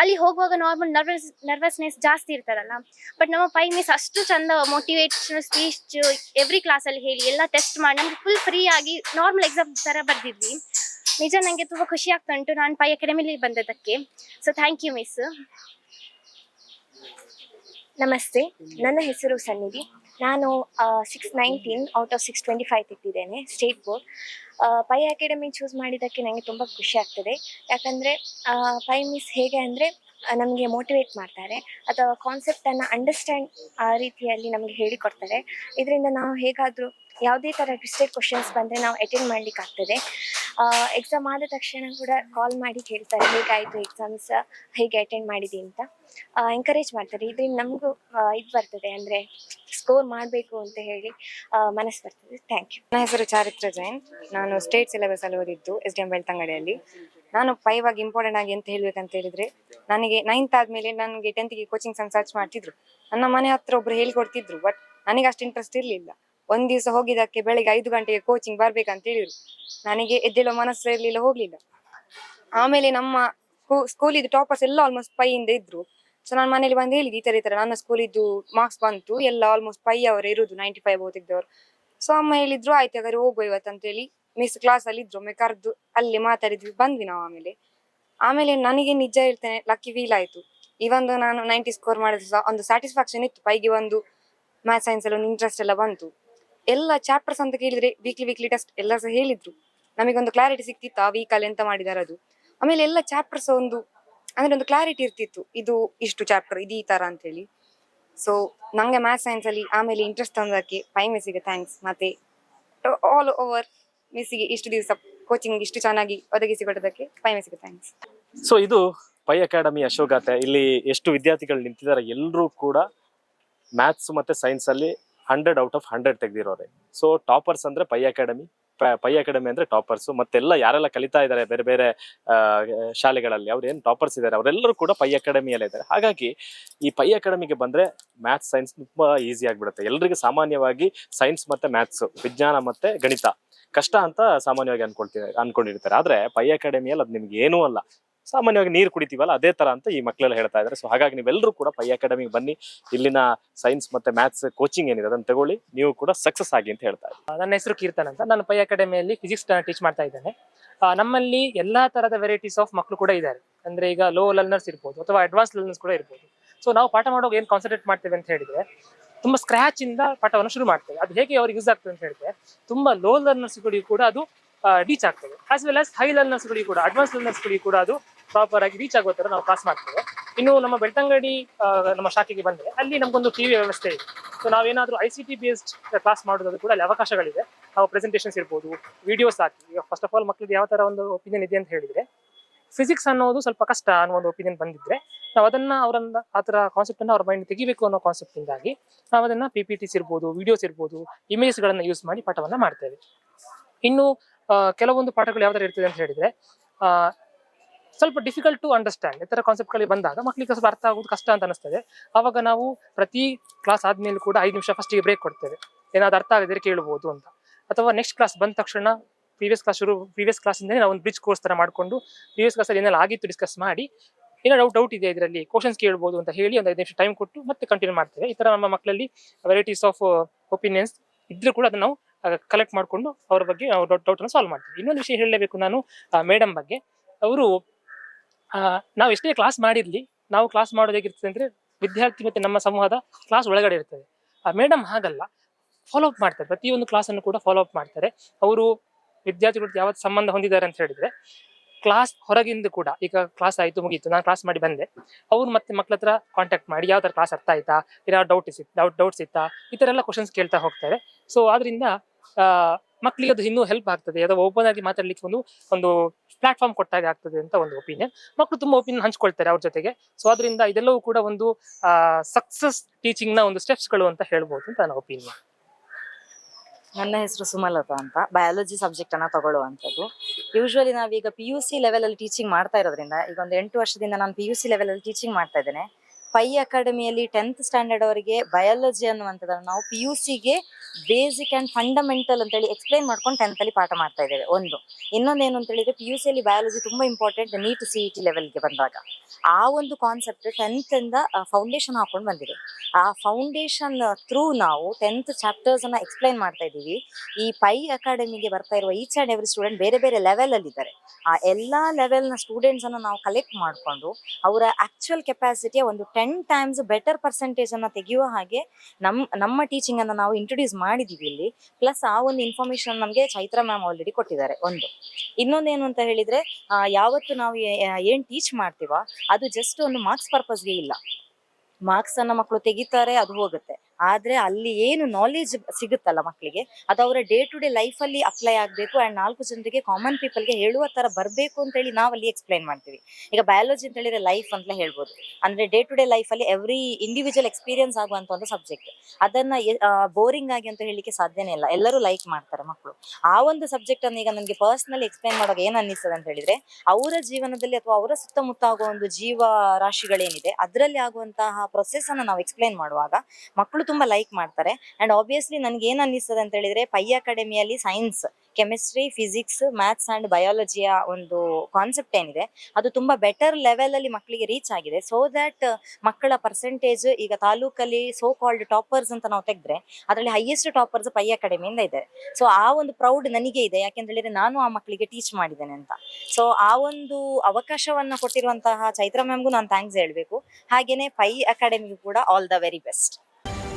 ಅಲ್ಲಿ ಹೋಗುವಾಗ ನಾರ್ಮಲ್ ನರ್ವಸ್ ನರ್ವಸ್ನೆಸ್ ಜಾಸ್ತಿ ಇರ್ತದಲ್ಲ. ಬಟ್ ನಮ್ಮ ಪೈ ಮಿಸ್ ಅಷ್ಟು ಚಂದ ಮೋಟಿವೇಶನಲ್ ಸ್ಪೀಚ್ ಎವ್ರಿ ಕ್ಲಾಸಲ್ಲಿ ಹೇಳಿ ಎಲ್ಲ ಟೆಸ್ಟ್ ಮಾಡಿ, ನಮಗೆ ಫುಲ್ ಫ್ರೀ ಆಗಿ ನಾರ್ಮಲ್ ಎಕ್ಸಾಮ್ ಥರ ಬರ್ದಿದ್ವಿ. ನಿಜ ನನಗೆ ತುಂಬ ಖುಷಿ ಆಗ್ತಾ ಉಂಟು. ನಾನು ಪೈ ಅಕಾಡೆಮಿಲಿ ಬಂದದಕ್ಕೆ ಸೊ ಥ್ಯಾಂಕ್ ಯು ಮಿಸ್ ನಮಸ್ತೆ. ನನ್ನ ಹೆಸರು ಸನ್ನಿಧಿ. ನಾನು six nineteen out of six twenty five ತೆಗೆದಿದ್ದೇನೆ state board Pai Academy choose ಮಾಡಿದ್ದಕ್ಕೆ ನನಗೆ ತುಂಬ ಖುಷಿ ಆಗ್ತದೆ. ಯಾಕಂದರೆ ಪೈ ಮಿಸ್ ಹೇಗೆ ಅಂದರೆ ನಮಗೆ ಮೋಟಿವೇಟ್ ಮಾಡ್ತಾರೆ. ಅಥವಾ ಕಾನ್ಸೆಪ್ಟನ್ನು ಅಂಡರ್ಸ್ಟ್ಯಾಂಡ್ ಆ ರೀತಿಯಲ್ಲಿ ನಮಗೆ ಹೇಳಿಕೊಡ್ತಾರೆ. ಇದರಿಂದ ನಾವು ಹೇಗಾದರೂ ಯಾವುದೇ ಥರ ಟ್ವಿಸ್ಟೆಡ್ ಕ್ವಶನ್ಸ್ ಬಂದರೆ ನಾವು ಅಟೆಂಡ್ ಮಾಡ್ಲಿಕ್ಕೆ ಆಗ್ತದೆ ಎಕ್ಸಾಮ್ ಆದ ತಕ್ಷಣ ಕೂಡ ಕಾಲ್ ಮಾಡಿ ಕೇಳ್ತಾರೆ, ಹೇಗಾಯಿತು ಎಕ್ಸಾಮ್ಸ್ ಹೇಗೆ ಅಟೆಂಡ್ ಮಾಡಿದೆ ಅಂತ? ಎಂಕರೇಜ್ ಮಾಡ್ತಾರೆ. ಇದರಿಂದ ನಮಗೂ ಇದು ಬರ್ತದೆ ಅಂದರೆ ಸ್ಕೋರ್ ಮಾಡಬೇಕು ಅಂತ ಹೇಳಿ ಮನಸ್ಸು ಬರ್ತದೆ. ಥ್ಯಾಂಕ್ ಯು ನನ್ನ ಹೆಸರು ಚಾರಿತ್ರ ಜೈನ್. ನಾನು ಸ್ಟೇಟ್ ಸಿಲೆಬಸ್ ಅಲ್ಲಿ ಓದಿದ್ದು ಎಸ್ ಡಿ ಎಂ ಬೆಳ್ತಂಗಡಿಯಲ್ಲಿ. ನಾನು ಫೈವ್ ಆಗಿ ಇಂಪಾರ್ಟೆಂಟ್ ಆಗಿ ಅಂತ ಹೇಳ್ಬೇಕಂತ ಹೇಳಿದ್ರೆ, ನನಗೆ ನೈನ್ತ್ ಆದ್ಮೇಲೆ ನನಗೆ ಟೆಂತ್ಗೆ ಕೋಚಿಂಗ್ ಸರ್ಚ್ ಮಾಡ್ತಿದ್ರು. ನನ್ನ ಮನೆ ಹತ್ರ ಒಬ್ರು ಹೇಳ್ಕೊಡ್ತಿದ್ರು ಬಟ್ ನನಗೆ ಅಷ್ಟು ಇಂಟ್ರೆಸ್ಟ್ ಇರಲಿಲ್ಲ. ಒಂದ್ ದಿವಸ ಹೋಗಿದ್ದಕ್ಕೆ ಬೆಳಿಗ್ಗೆ ಐದು ಗಂಟೆಗೆ ಕೋಚಿಂಗ್ ಬರ್ಬೇಕಂತ ಹೇಳಿದ್ರು. ನನಗೆ ಎದ್ದೇಳೋ ಮನಸ್ಸು ಇರಲಿಲ್ಲ, ಹೋಗ್ಲಿಲ್ಲ. ಆಮೇಲೆ ನಮ್ಮ ಸ್ಕೂಲ್ ಇದ್ದು ಟಾಪರ್ಸ್ ಎಲ್ಲ ಆಲ್ಮೋಸ್ಟ್ ಪೈಯಿಂದ ಇದ್ರು. ಸೊ ನಾನು ಮನೇಲಿ ಬಂದು ಹೇಳಿದ್ದು ಈ ತರ ಈ ತರ ನನ್ನ ಸ್ಕೂಲಿದ್ದು ಮಾರ್ಕ್ಸ್ ಬಂತು. ಎಲ್ಲ ಆಲ್ಮೋಸ್ಟ್ ಪೈ ಅವರು ಇರುದು ನೈಂಟಿ ಫೈವ್ ಓದಿದ್ದವರು. ಸೊ ಅಮ್ಮ ಹೇಳಿದ್ರು, ಆಯ್ತು ಹಾಗಾದ್ರೆ ಹೋಗುವ ಇವತ್ತು, ಅಂತ ಹೇಳಿ ಮಿಸ್ ಕ್ಲಾಸ್ ಅಲ್ಲಿ ಇದ್ರು. ಒಮ್ಮೆ ಕರೆದು ಅಲ್ಲಿ ಮಾತಾಡಿದ್ವಿ, ಬಂದ್ವಿ ನಾವು ಆಮೇಲೆ. ಆಮೇಲೆ ನನಗೆ ನಿಜ ಹೇಳ್ತೇನೆ ಲಕ್ಕಿ ಫೀಲ್ ಆಯ್ತು. ಇವೊಂದು ನಾನು ನೈಂಟಿ ಸ್ಕೋರ್ ಮಾಡಿದ್ರೆ ಒಂದು ಸ್ಯಾಟಿಸ್ಫ್ಯಾಕ್ಷನ್ ಇತ್ತು. ಪೈಗೆ ಒಂದು ಮ್ಯಾಥ್ಸ್ ಸೈನ್ಸ್ ಅಲ್ಲಿ ಒಂದು ಇಂಟ್ರೆಸ್ಟ್ ಎಲ್ಲ ಬಂತು. ಎಲ್ಲ ಚಾಪ್ಟರ್ಸ್ ಅಂತ ಕೇಳಿದ್ರೆ ವೀಕ್ಲಿ ವೀಕ್ಲಿ ಟೆಸ್ಟ್ ಎಲ್ಲ ಸಹ ಹೇಳಿದ್ರು. ನಮಗೊಂದು ಕ್ಲಾರಿಟಿ ಸಿಕ್ತಿತ್ತು? ಆ ವೀಕಲ್ಲಿ ಎಂತ ಮಾಡಿದಾರೆ ಅದು? ಆಮೇಲೆ ಎಲ್ಲ ಚಾಪ್ಟರ್ಸ್ ಒಂದು, ಅಂದ್ರೆ ಒಂದು ಕ್ಲಾರಿಟಿ ಇರ್ತಿತ್ತು. ಇದು ಇಷ್ಟು ಚಾಪ್ಟರ್ ಇದು ಈ ತರ ಅಂತ ಹೇಳಿ ಸೊ ನಂಗೆ ಮ್ಯಾಥ್ಸ್ ಸೈನ್ಸ್ ಅಲ್ಲಿ ಆಮೇಲೆ ಇಂಟ್ರೆಸ್ಟ್ ತಂದಕ್ಕೆ ಪೈ ಮಿಸ್ಸಿಗೆ ಥ್ಯಾಂಕ್ಸ್ ಮತ್ತೆ ಆಲ್ ಓವರ್ ಮಿಸ್ಸಿಗೆ ಇಷ್ಟು ದಿವಸ ಕೋಚಿಂಗ್ ಇಷ್ಟು ಚೆನ್ನಾಗಿ ಒದಗಿಸಿಕೊಟ್ಟದಕ್ಕೆ ಪೈ ಮಿಸ್ಸಿಗೆ ಥ್ಯಾಂಕ್ಸ್ ಸೊ ಇದು ಪೈ ಅಕಾಡೆಮಿ ಅಶೋಕ ಇಲ್ಲಿ ಎಷ್ಟು ವಿದ್ಯಾರ್ಥಿಗಳು ನಿಂತಿದ್ದಾರೆ ಎಲ್ಲರೂ ಕೂಡ ಮ್ಯಾಥ್ಸ್ ಮತ್ತೆ ಸೈನ್ಸ್ ಅಲ್ಲಿ ಹಂಡ್ರೆಡ್ ಔಟ್ ಆಫ್ ಹಂಡ್ರೆಡ್ ತೆಗೆದಿರೋರೆ. ಸೊ ಟಾಪರ್ಸ್ ಅಂದ್ರೆ ಪೈ ಅಕಾಡೆಮಿ ಪೈ ಅಕಾಡೆಮಿ ಅಂದ್ರೆ ಟಾಪರ್ಸ್ ಮತ್ತೆಲ್ಲ ಯಾರೆಲ್ಲ ಕಲಿತಾ ಇದ್ದಾರೆ ಬೇರೆ ಬೇರೆ ಶಾಲೆಗಳಲ್ಲಿ, ಅವ್ರು ಏನು ಟಾಪರ್ಸ್ ಇದ್ದಾರೆ ಅವರೆಲ್ಲರೂ ಕೂಡ ಪೈ ಅಕಾಡೆಮಿಯಲ್ಲೇ ಇದ್ದಾರೆ ಹಾಗಾಗಿ ಈ ಪೈ ಅಕಾಡೆಮಿಗೆ ಬಂದ್ರೆ ಮ್ಯಾಥ್ಸ್ ಸೈನ್ಸ್ ತುಂಬಾ ಈಸಿ ಆಗಿಬಿಡುತ್ತೆ. ಎಲ್ರಿಗೂ ಸಾಮಾನ್ಯವಾಗಿ ಸೈನ್ಸ್ ಮತ್ತೆ ಮ್ಯಾಥ್ಸ್ ವಿಜ್ಞಾನ ಮತ್ತೆ ಗಣಿತ. ಕಷ್ಟ ಅಂತ ಸಾಮಾನ್ಯವಾಗಿ ಅನ್ಕೊಳ್ತೀವಿ ಅನ್ಕೊಂಡಿರ್ತಾರೆ. ಆದ್ರೆ ಪೈ ಅಕಾಡೆಮಿಯಲ್ಲಿ ಅದು ನಿಮ್ಗೆ ಏನೂ ಅಲ್ಲ. ಸಾಮಾನ್ಯವಾಗಿ ನೀರು ಕುಡಿತೀವಲ್ಲ, ಅದೇ ತರ ಅಂತ ಈ ಮಕ್ಕಳೆಲ್ಲ ಹೇಳ್ತಾ ಇದ್ದಾರೆ. ಸೊ ಹಾಗಾಗಿ ನೀವೆಲ್ಲರೂ ಕೂಡ ಪೈ ಅಕಾಡೆಮಿಗೆ ಬನ್ನಿ. ಇಲ್ಲಿನ ಸೈನ್ಸ್ ಮತ್ತೆ ಮ್ಯಾಥ್ಸ್ ಕೋಚಿಂಗ್ ಏನಿದೆ ಅದನ್ನ ತಗೊಳ್ಳಿ. ನೀವು ಕೂಡ ಸಕ್ಸಸ್ ಆಗಿ ಅಂತ ಹೇಳ್ತಾ ಇದ್ದಾರೆ ನನ್ನ ಹೆಸರು ಕೀರ್ತನ್ ಅಂತ. ನಾನು ಪೈ ಅಕಾಡೆಮಿಯಲ್ಲಿ ಫಿಸಿಕ್ಸ್ ಟೀಚ್ ಮಾಡ್ತಾ ಇದ್ದೇನೆ. ನಮ್ಮಲ್ಲಿ ಎಲ್ಲಾ ತರದ ವೆರೈಟೀಸ್ ಆಫ್ ಮಕ್ಕಳು ಕೂಡ ಇದ್ದಾರೆ. ಅಂದ್ರೆ ಈಗ ಲೋ ಲರ್ನರ್ಸ್ ಇರ್ಬೋದು ಅಥವಾ ಅಡ್ವಾನ್ಸ್ ಲರ್ನರ್ಸ್ ಕೂಡ ಇರ್ಬೋದು. ಸೊ ನಾವು ಪಾಠ ಮಾಡುವಾಗ ಏನ್ ಕಾನ್ಸಂಟ್ರೇಟ್ ಮಾಡ್ತೇವೆ ಅಂತ ಹೇಳಿದ್ರೆ, ತುಂಬಾ ಸ್ಕ್ರಾಚ್ ಇಂದ ಪಾಠವನ್ನು ಶುರು ಮಾಡ್ತೇವೆ. ಅದು ಹೇಗೆ ಅವ್ರಿಗೆ ಯೂಸ್ ಆಗ್ತದೆ ಅಂತ ಹೇಳಿದ್ರೆ, ತುಂಬಾ ಲೋ ಲರ್ನರ್ಸ್ ಗಳಿಗೂ ಕೂಡ ಅದು ರೀಚ್ ಆಗ್ತದೆ. As well as high learners ಗಳಿಗೆ ಕೂಡ ಅಡ್ವಾನ್ಸ್ ಲರ್ನರ್ಸ್ ಗಳಿಗೂ ಕೂಡ ಅದು ಪ್ರಾಪರ್ ಆಗಿ ರೀಚ್ ಆಗೋ ತರ ನಾವು ಪಾಸ್ ಮಾಡ್ತೇವೆ. ಇನ್ನು ನಮ್ಮ ಬೆಳ್ತಂಗಡಿ ನಮ್ಮ ಶಾಖೆಗೆ ಬಂದರೆ ಅಲ್ಲಿ ನಮ್ಗೊಂದು ಟಿವಿ ವ್ಯವಸ್ಥೆ ಇದೆ. ಸೊ ನಾವೇನಾದರೂ I C T based class ಮಾಡೋದಾದ್ರು ಕೂಡ ಅಲ್ಲಿ ಅವಕಾಶಗಳಿದೆ. ನಾವು ಪ್ರೆಸೆಂಟೇಷನ್ಸ್ ಇರ್ಬೋದು ವಿಡಿಯೋಸ್ ಹಾಕಿ. ಫಸ್ಟ್ ಆಫ್ ಆಲ್ ಮಕ್ಕಳಿಗೆ ಯಾವ ತರ ಒಂದು ಒಪಿನಿಯನ್ ಇದೆ ಅಂತ ಹೇಳಿದ್ರೆ ಫಿಸಿಕ್ಸ್ ಅನ್ನೋದು ಸ್ವಲ್ಪ ಕಷ್ಟ ಅನ್ನೋ ಒಂದು ಒಪಿನಿಯನ್ ಬಂದಿದ್ರೆ ನಾವು ಅದನ್ನ ಅವರನ್ನ ಆ ಥರ ಕಾನ್ಸೆಪ್ಟ್ ಅನ್ನ ಅವ್ರ ಮೈಂಡ್ ತೆಗಿಬೇಕು ಅನ್ನೋ ಕಾನ್ಸೆಪ್ಟ್ ಇಂದಾಗಿ ನಾವು ಅದನ್ನ ಪಿ ಪಿ ಟಿಸ್ ಇರ್ಬೋದು ವಿಡಿಯೋಸ್ ಇರ್ಬೋದು ಇಮೇಜ್ ಗಳನ್ನ ಯೂಸ್ ಮಾಡಿ ಪಾಠವನ್ನ ಮಾಡ್ತೇವೆ. ಇನ್ನು ಕೆಲವೊಂದು ಪಾಠಗಳು ಯಾವ್ದಾರು ಇರ್ತದೆ ಅಂತ ಹೇಳಿದ್ರೆ ಸ್ವಲ್ಪ ಡಿಫಿಕಲ್ಟ್ ಟು ಅಂಡರ್ಸ್ಟ್ಯಾಂಡ್ ಈ ತರ ಕಾನ್ಸೆಪ್ಟ್ಗಳಿಗೆ ಬಂದಾಗ ಮಕ್ಕಳಿಗೆ ಸ್ವಲ್ಪ ಅರ್ಥ ಆಗೋದು ಕಷ್ಟ ಅಂತ ಅನಿಸ್ತದೆ. ಆವಾಗ ನಾವು ಪ್ರತಿ ಕ್ಲಾಸ್ ಆದ್ಮೇಲೆ ಕೂಡ ಐದು ನಿಮಿಷ ಫಸ್ಟಿಗೆ ಬ್ರೇಕ್ ಕೊಡ್ತೇವೆ. ಏನಾದ್ರು ಅರ್ಥ ಆಗಿದ್ರೆ ಕೇಳ್ಬೋದು ಅಂತ. ಅಥವಾ ನೆಕ್ಸ್ಟ್ ಕ್ಲಾಸ್ ಬಂದ ತಕ್ಷಣ ಪ್ರೀವಿಯಸ್ ಕ್ಲಾಸ್ ಶುರು ಪ್ರೀವಿಯಸ್ ಕ್ಲಾಸಿಂದಲೇ ನಾವು ಒಂದು ಬ್ರಿಡ್ಜ್ ಕೋರ್ಸ್ ತರ ಮಾಡ್ಕೊಂಡು ಪ್ರೀವಿಯಸ್ ಕ್ಲಾಸಲ್ಲಿ ಏನೆಲ್ಲ ಆಗಿತ್ತು ಡಿಸ್ಕಸ್ ಮಾಡಿ, ಏನೋ ಡೌಟ್ ಡೌಟ್ ಇದೆ ಇದರಲ್ಲಿ ಕ್ವಶನ್ಸ್ ಕೇಳ್ಬೋದು ಅಂತ ಹೇಳಿ ಒಂದು ಐದು ನಿಮಿಷ ಟೈಮ್ ಕೊಟ್ಟು ಮತ್ತೆ ಕಂಟಿನ್ಯೂ ಮಾಡ್ತೇವೆ. ಈ ಥರ ನಮ್ಮ ಮಕ್ಕಳಲ್ಲಿ ವೆರೈಟೀಸ್ ಆಫ್ ಒಪಿನಿಯನ್ಸ್ ಇದ್ರೂ ಕೂಡ ಅದನ್ನ ನಾವು ಕಲೆಕ್ಟ್ ಮಾಡಿಕೊಂಡು ಅವ್ರ ಬಗ್ಗೆ ಅವ್ರ ಡೌಟ್ ಡೌಟನ್ನು ಸಾಲ್ವ್ ಮಾಡ್ತೀವಿ. ಇನ್ನೊಂದು ವಿಷಯ ಹೇಳಲೇಬೇಕು ನಾನು ಮೇಡಮ್ ಬಗ್ಗೆ. ಅವರು ನಾವು ಎಷ್ಟೇ ಕ್ಲಾಸ್ ಮಾಡಿರ್ಲಿ, ನಾವು ಕ್ಲಾಸ್ ಮಾಡೋದು ಹೇಗಿರ್ತದೆ ಅಂದ್ರೆ ವಿದ್ಯಾರ್ಥಿ ಮತ್ತೆ ನಮ್ಮ ಸಮೂಹದ ಕ್ಲಾಸ್ ಒಳಗಡೆ ಇರ್ತದೆ. ಆ ಮೇಡಮ್ ಹಾಗಲ್ಲ. ಫಾಲೋ ಅಪ್ ಮಾಡ್ತಾರೆ. ಪ್ರತಿಯೊಂದು ಕ್ಲಾಸನ್ನು ಕೂಡ ಫಾಲೋ ಅಪ್ ಮಾಡ್ತಾರೆ. ಅವರು ವಿದ್ಯಾರ್ಥಿಗಳು ಯಾವತ್ತು ಸಂಬಂಧ ಹೊಂದಿದ್ದಾರೆ ಅಂತ ಹೇಳಿದ್ರೆ ಕ್ಲಾಸ್ ಹೊರಗಿಂದ ಕೂಡ, ಈಗ ಕ್ಲಾಸ್ ಆಯ್ತು, ಮುಗೀತು, ನಾನು ಕ್ಲಾಸ್ ಮಾಡಿ ಬಂದೆ. ಅವ್ರು ಮತ್ತೆ ಮಕ್ಳ ಹತ್ರ ಕಾಂಟ್ಯಾಕ್ಟ್ ಮಾಡಿ ಯಾವ ಕ್ಲಾಸ್ ಅರ್ಥ ಆಯ್ತಾ? ಏನಾದ್ರು ಡೌಟ್ ಡೌಟ್ ಡೌಟ್ಸ್ ಇತ್ತಾ? ಈ ತರ ಎಲ್ಲ ಕ್ವಶನ್ಸ್ ಕೇಳ್ತಾ ಹೋಗ್ತಾರೆ. ಸೊ ಆದ್ರಿಂದ ಆ, ಮಕ್ಳಿಗೆ ಅದು ಇನ್ನೂ ಹೆಲ್ಪ್ ಆಗ್ತದೆ. ಅಥವಾ ಓಪನ್ ಆಗಿ ಮಾತಾಡ್ಲಿಕ್ಕೆ ಒಂದು ಒಂದು ಪ್ಲಾಟ್ಫಾರ್ಮ್ ಕೊಟ್ಟಾಗ ಆಗ್ತದೆ ಅಂತ ಒಂದು ಒಪಿನಿಯನ್ ಮಕ್ಕಳು ತುಂಬಾ ಒಪಿನಿಯನ್ ಹಂಚ್ಕೊಳ್ತಾರೆ ಅವ್ರ ಜೊತೆಗೆ. ಸೊ ಅದರಿಂದ ಇದೆಲ್ಲವೂ ಕೂಡ ಒಂದು ಸಕ್ಸಸ್ ಟೀಚಿಂಗ್ನ ಒಂದು ಸ್ಟೆಪ್ಸ್ಗಳು ಅಂತ ಹೇಳ್ಬೋದು ಅಂತ ನನ್ನ ಒಪಿನಿಯನ್ ನನ್ನ ಹೆಸರು ಸುಮಲತಾ ಅಂತ. ಬಯಾಲಜಿ ಸಬ್ಜೆಕ್ಟ್ ಅನ್ನ ತಗೊಳ್ಳುವಂಥದ್ದು. ಯೂಶ್ವಲಿ ನಾವೀಗ ಪಿ ಯು ಸಿ ಲೆವೆಲ್ ಅಲ್ಲಿ ಟೀಚಿಂಗ್ ಮಾಡ್ತಾ ಇರೋದ್ರಿಂದ ಈಗ ಒಂದು ಎಂಟು ವರ್ಷದಿಂದ ನಾನು ಪಿ ಯು ಸಿ ಲೆವೆಲ್ ಅಲ್ಲಿ ಟೀಚಿಂಗ್ ಮಾಡ್ತಾ ಇದ್ದೇನೆ. ಪೈ ಅಕಾಡೆಮಿಯಲ್ಲಿ ಟೆಂತ್ ಸ್ಟ್ಯಾಂಡರ್ಡ್ ಅವರಿಗೆ ಬಯಾಲಜಿ ಅನ್ನುವಂಥದ್ದನ್ನು ನಾವು ಪಿ ಯು ಸಿಗೆ ಬೇಸಿಕ್ ಅಂಡ್ ಫಂಡಮೆಂಟಲ್ ಅಂತೇಳಿ ಎಕ್ಸ್ಪ್ಲೈನ್ ಮಾಡ್ಕೊಂಡು ಟೆಂತ್ ಅಲ್ಲಿ ಪಾಠ ಮಾಡ್ತಾ ಇದ್ದೇವೆ, ಒಂದು. ಇನ್ನೊಂದೇನು ಅಂತ ಹೇಳಿದ್ರೆ ಪಿ ಯು ಸಿಯಲ್ಲಿ ಬಯಾಲಜಿ ತುಂಬಾ important NEET C E T ಲೆವೆಲ್ಗೆ ಬಂದಾಗ. ಆ ಒಂದು ಕಾನ್ಸೆಪ್ಟ್ ಟೆಂತ್ ಇಂದ ಫೌಂಡೇಶನ್ ಹಾಕೊಂಡು ಬಂದಿದೆ. ಆ ಫೌಂಡೇಶನ್ ಥ್ರೂ ನಾವು ಟೆಂತ್ ಚಾಪ್ಟರ್ಸ್ ಅನ್ನ ಎಕ್ಸ್ಪ್ಲೈನ್ ಮಾಡ್ತಾ ಇದ್ದೀವಿ. ಈ ಪೈ ಅಕಾಡೆಮಿಗೆ ಬರ್ತಾ ಇರುವ ಈಚ್ ಆ್ಯಂಡ್ ಎವ್ರಿ ಸ್ಟೂಡೆಂಟ್ ಬೇರೆ ಬೇರೆ ಲೆವೆಲ್ ಅಲ್ಲಿ ಇದ್ದಾರೆ. ಆ, ಎಲ್ಲ ಸ್ಟೂಡೆಂಟ್ಸ್ ಅನ್ನ ನಾವು ಕಲೆಕ್ಟ್ ಮಾಡಿಕೊಂಡು, ಅವರ ಆಕ್ಚುಯಲ್ ಕೆಪಾಸಿಟಿಯ ಒಂದು ಟೈಮ್ಸ್ ಬೆಟರ್ ಪರ್ಸೆಂಟೇಜ್ ಅನ್ನ ತೆಗೆಯುವ ಹಾಗೆ ನಮ್, ನಮ್ಮ ಟೀಚಿಂಗ್ ಅನ್ನ ನಾವು ಇಂಟ್ರೊಡ್ಯೂಸ್ ಮಾಡಿದೀವಿ ಇಲ್ಲಿ. ಪ್ಲಸ್ ಆ ಒಂದು ಇನ್ಫಾರ್ಮೇಶನ್ ನಮಗೆ ಚೈತ್ರ ಮ್ಯಾಮ್ ಆಲ್ರೆಡಿ ಕೊಟ್ಟಿದ್ದಾರೆ, ಒಂದು. ಇನ್ನೊಂದೇನು ಅಂತ ಹೇಳಿದ್ರೆ ಯಾವತ್ತು ನಾವು ಏನ್ ಟೀಚ್ ಮಾಡ್ತೀವ ಅದು ಜಸ್ಟ್ ಒಂದು ಮಾರ್ಕ್ಸ್ ಪರ್ಪಸ್ಗೆ ಇಲ್ಲ. ಮಾರ್ಕ್ಸ್ ಅನ್ನ ಮಕ್ಕಳು ತೆಗಿತಾರೆ, ಅದು ಹೋಗುತ್ತೆ. ಆದ್ರೆ ಅಲ್ಲಿ ಏನು ನಾಲೆಜ್ ಸಿಗುತ್ತಲ್ಲ ಮಕ್ಕಳಿಗೆ ಅದು ಅವರ ಡೇ ಟು ಡೇ ಲೈಫ್ ಅಲ್ಲಿ ಅಪ್ಲೈ ಆಗ್ಬೇಕು ಅಂಡ್ ನಾಲ್ಕು ಜನರಿಗೆ ಕಾಮನ್ ಪೀಪಲ್ಗೆ ಹೇಳುವ ತರ ಬರಬೇಕು ಅಂತ ಹೇಳಿ ನಾವು ಅಲ್ಲಿ ಎಕ್ಸ್ಪ್ಲೈನ್ ಮಾಡ್ತೀವಿ. ಈಗ ಬಯಾಲಜಿ ಅಂತ ಹೇಳಿದ್ರೆ ಲೈಫ್ ಅಂತಲೇ ಹೇಳ್ಬೋದು. ಅಂದ್ರೆ ಡೇ ಟು ಡೇ ಲೈಫ್ ಅಲ್ಲಿ ಎವ್ರಿ ಇಂಡಿವಿಜುವಲ್ ಎಕ್ಸ್ಪೀರಿಯನ್ಸ್ ಆಗುವಂತ ಒಂದು ಸಬ್ಜೆಕ್ಟ್ ಅದನ್ನ ಬೋರಿಂಗ್ ಆಗಿ ಅಂತ ಹೇಳಲಿಕ್ಕೆ ಸಾಧ್ಯನೇ ಇಲ್ಲ. ಎಲ್ಲರೂ ಲೈಕ್ ಮಾಡ್ತಾರೆ ಮಕ್ಕಳು ಆ ಒಂದು ಸಬ್ಜೆಕ್ಟ್ ಅನ್ನು ಈಗ ನನಗೆ ಪರ್ಸನಲಿ ಎಕ್ಸ್ಪ್ಲೈನ್ ಮಾಡುವಾಗ ಏನ್ ಅನ್ನಿಸ್ತದೆ ಅಂತ ಹೇಳಿದ್ರೆ, ಅವರ ಜೀವನದಲ್ಲಿ ಅಥವಾ ಅವರ ಸುತ್ತಮುತ್ತ ಆಗುವ ಒಂದು ಜೀವ ರಾಶಿಗಳೇನಿದೆ, ಅದರಲ್ಲಿ ಆಗುವಂತಹ ಪ್ರೊಸೆಸ್ ಅನ್ನ ನಾವು ಎಕ್ಸ್ಪ್ಲೈನ್ ಮಾಡುವಾಗ ಮಕ್ಕಳು ತುಂಬಾ ಲೈಕ್ ಮಾಡ್ತಾರೆ. ಅಂಡ್ ಆಬ್ವಿಯಸ್ಲಿ ನನ್ಗೆ ಏನ್ ಅನ್ನಿಸ್ತದೆ ಅಂತ ಹೇಳಿದ್ರೆ ಪೈ ಅಕಾಡೆಮಿಯಲ್ಲಿ science chemistry physics maths and ಬಯಾಲಜಿಯ ಒಂದು ಕಾನ್ಸೆಪ್ಟ್ ಏನಿದೆ. ಅದು ತುಂಬಾ ಬೆಟರ್ ಲೆವೆಲ್ ಅಲ್ಲಿ ಮಕ್ಕಳಿಗೆ ರೀಚ್ ಆಗಿದೆ. ಸೊ ದಟ್ ಮಕ್ಕಳ ಪರ್ಸೆಂಟೇಜ್ ಈಗ ತಾಲೂಕಲ್ಲಿ ಸೋ ಕಾಲ್ಡ್ ಟಾಪರ್ಸ್ ಅಂತ ನಾವು ತೆಗೆದ್ರೆ ಅದರಲ್ಲಿ ಹೈಯೆಸ್ಟ್ ಟಾಪರ್ಸ್ ಪೈ ಅಕಾಡೆಮಿಯಿಂದ ಇದೆ. ಸೊ ಆ ಒಂದು ಪ್ರೌಡ್ ನನಗೆ ಇದೆ. ಯಾಕೆಂತ ಹೇಳಿದ್ರೆ ನಾನು ಆ ಮಕ್ಕಳಿಗೆ ಟೀಚ್ ಮಾಡಿದ್ದೇನೆ ಅಂತ. ಸೊ ಆ ಒಂದು ಅವಕಾಶವನ್ನ ಕೊಟ್ಟಿರುವಂತಹ ಚೈತ್ರ ಮ್ಯಾಮ್ಗೂ ನಾನು ಥ್ಯಾಂಕ್ಸ್ ಹೇಳ್ಬೇಕು. ಹಾಗೇನೆ ಪೈ ಅಕಾಡೆಮಿಗೂ ಕೂಡ ಆಲ್ ದ ವೆರಿ ಬೆಸ್ಟ್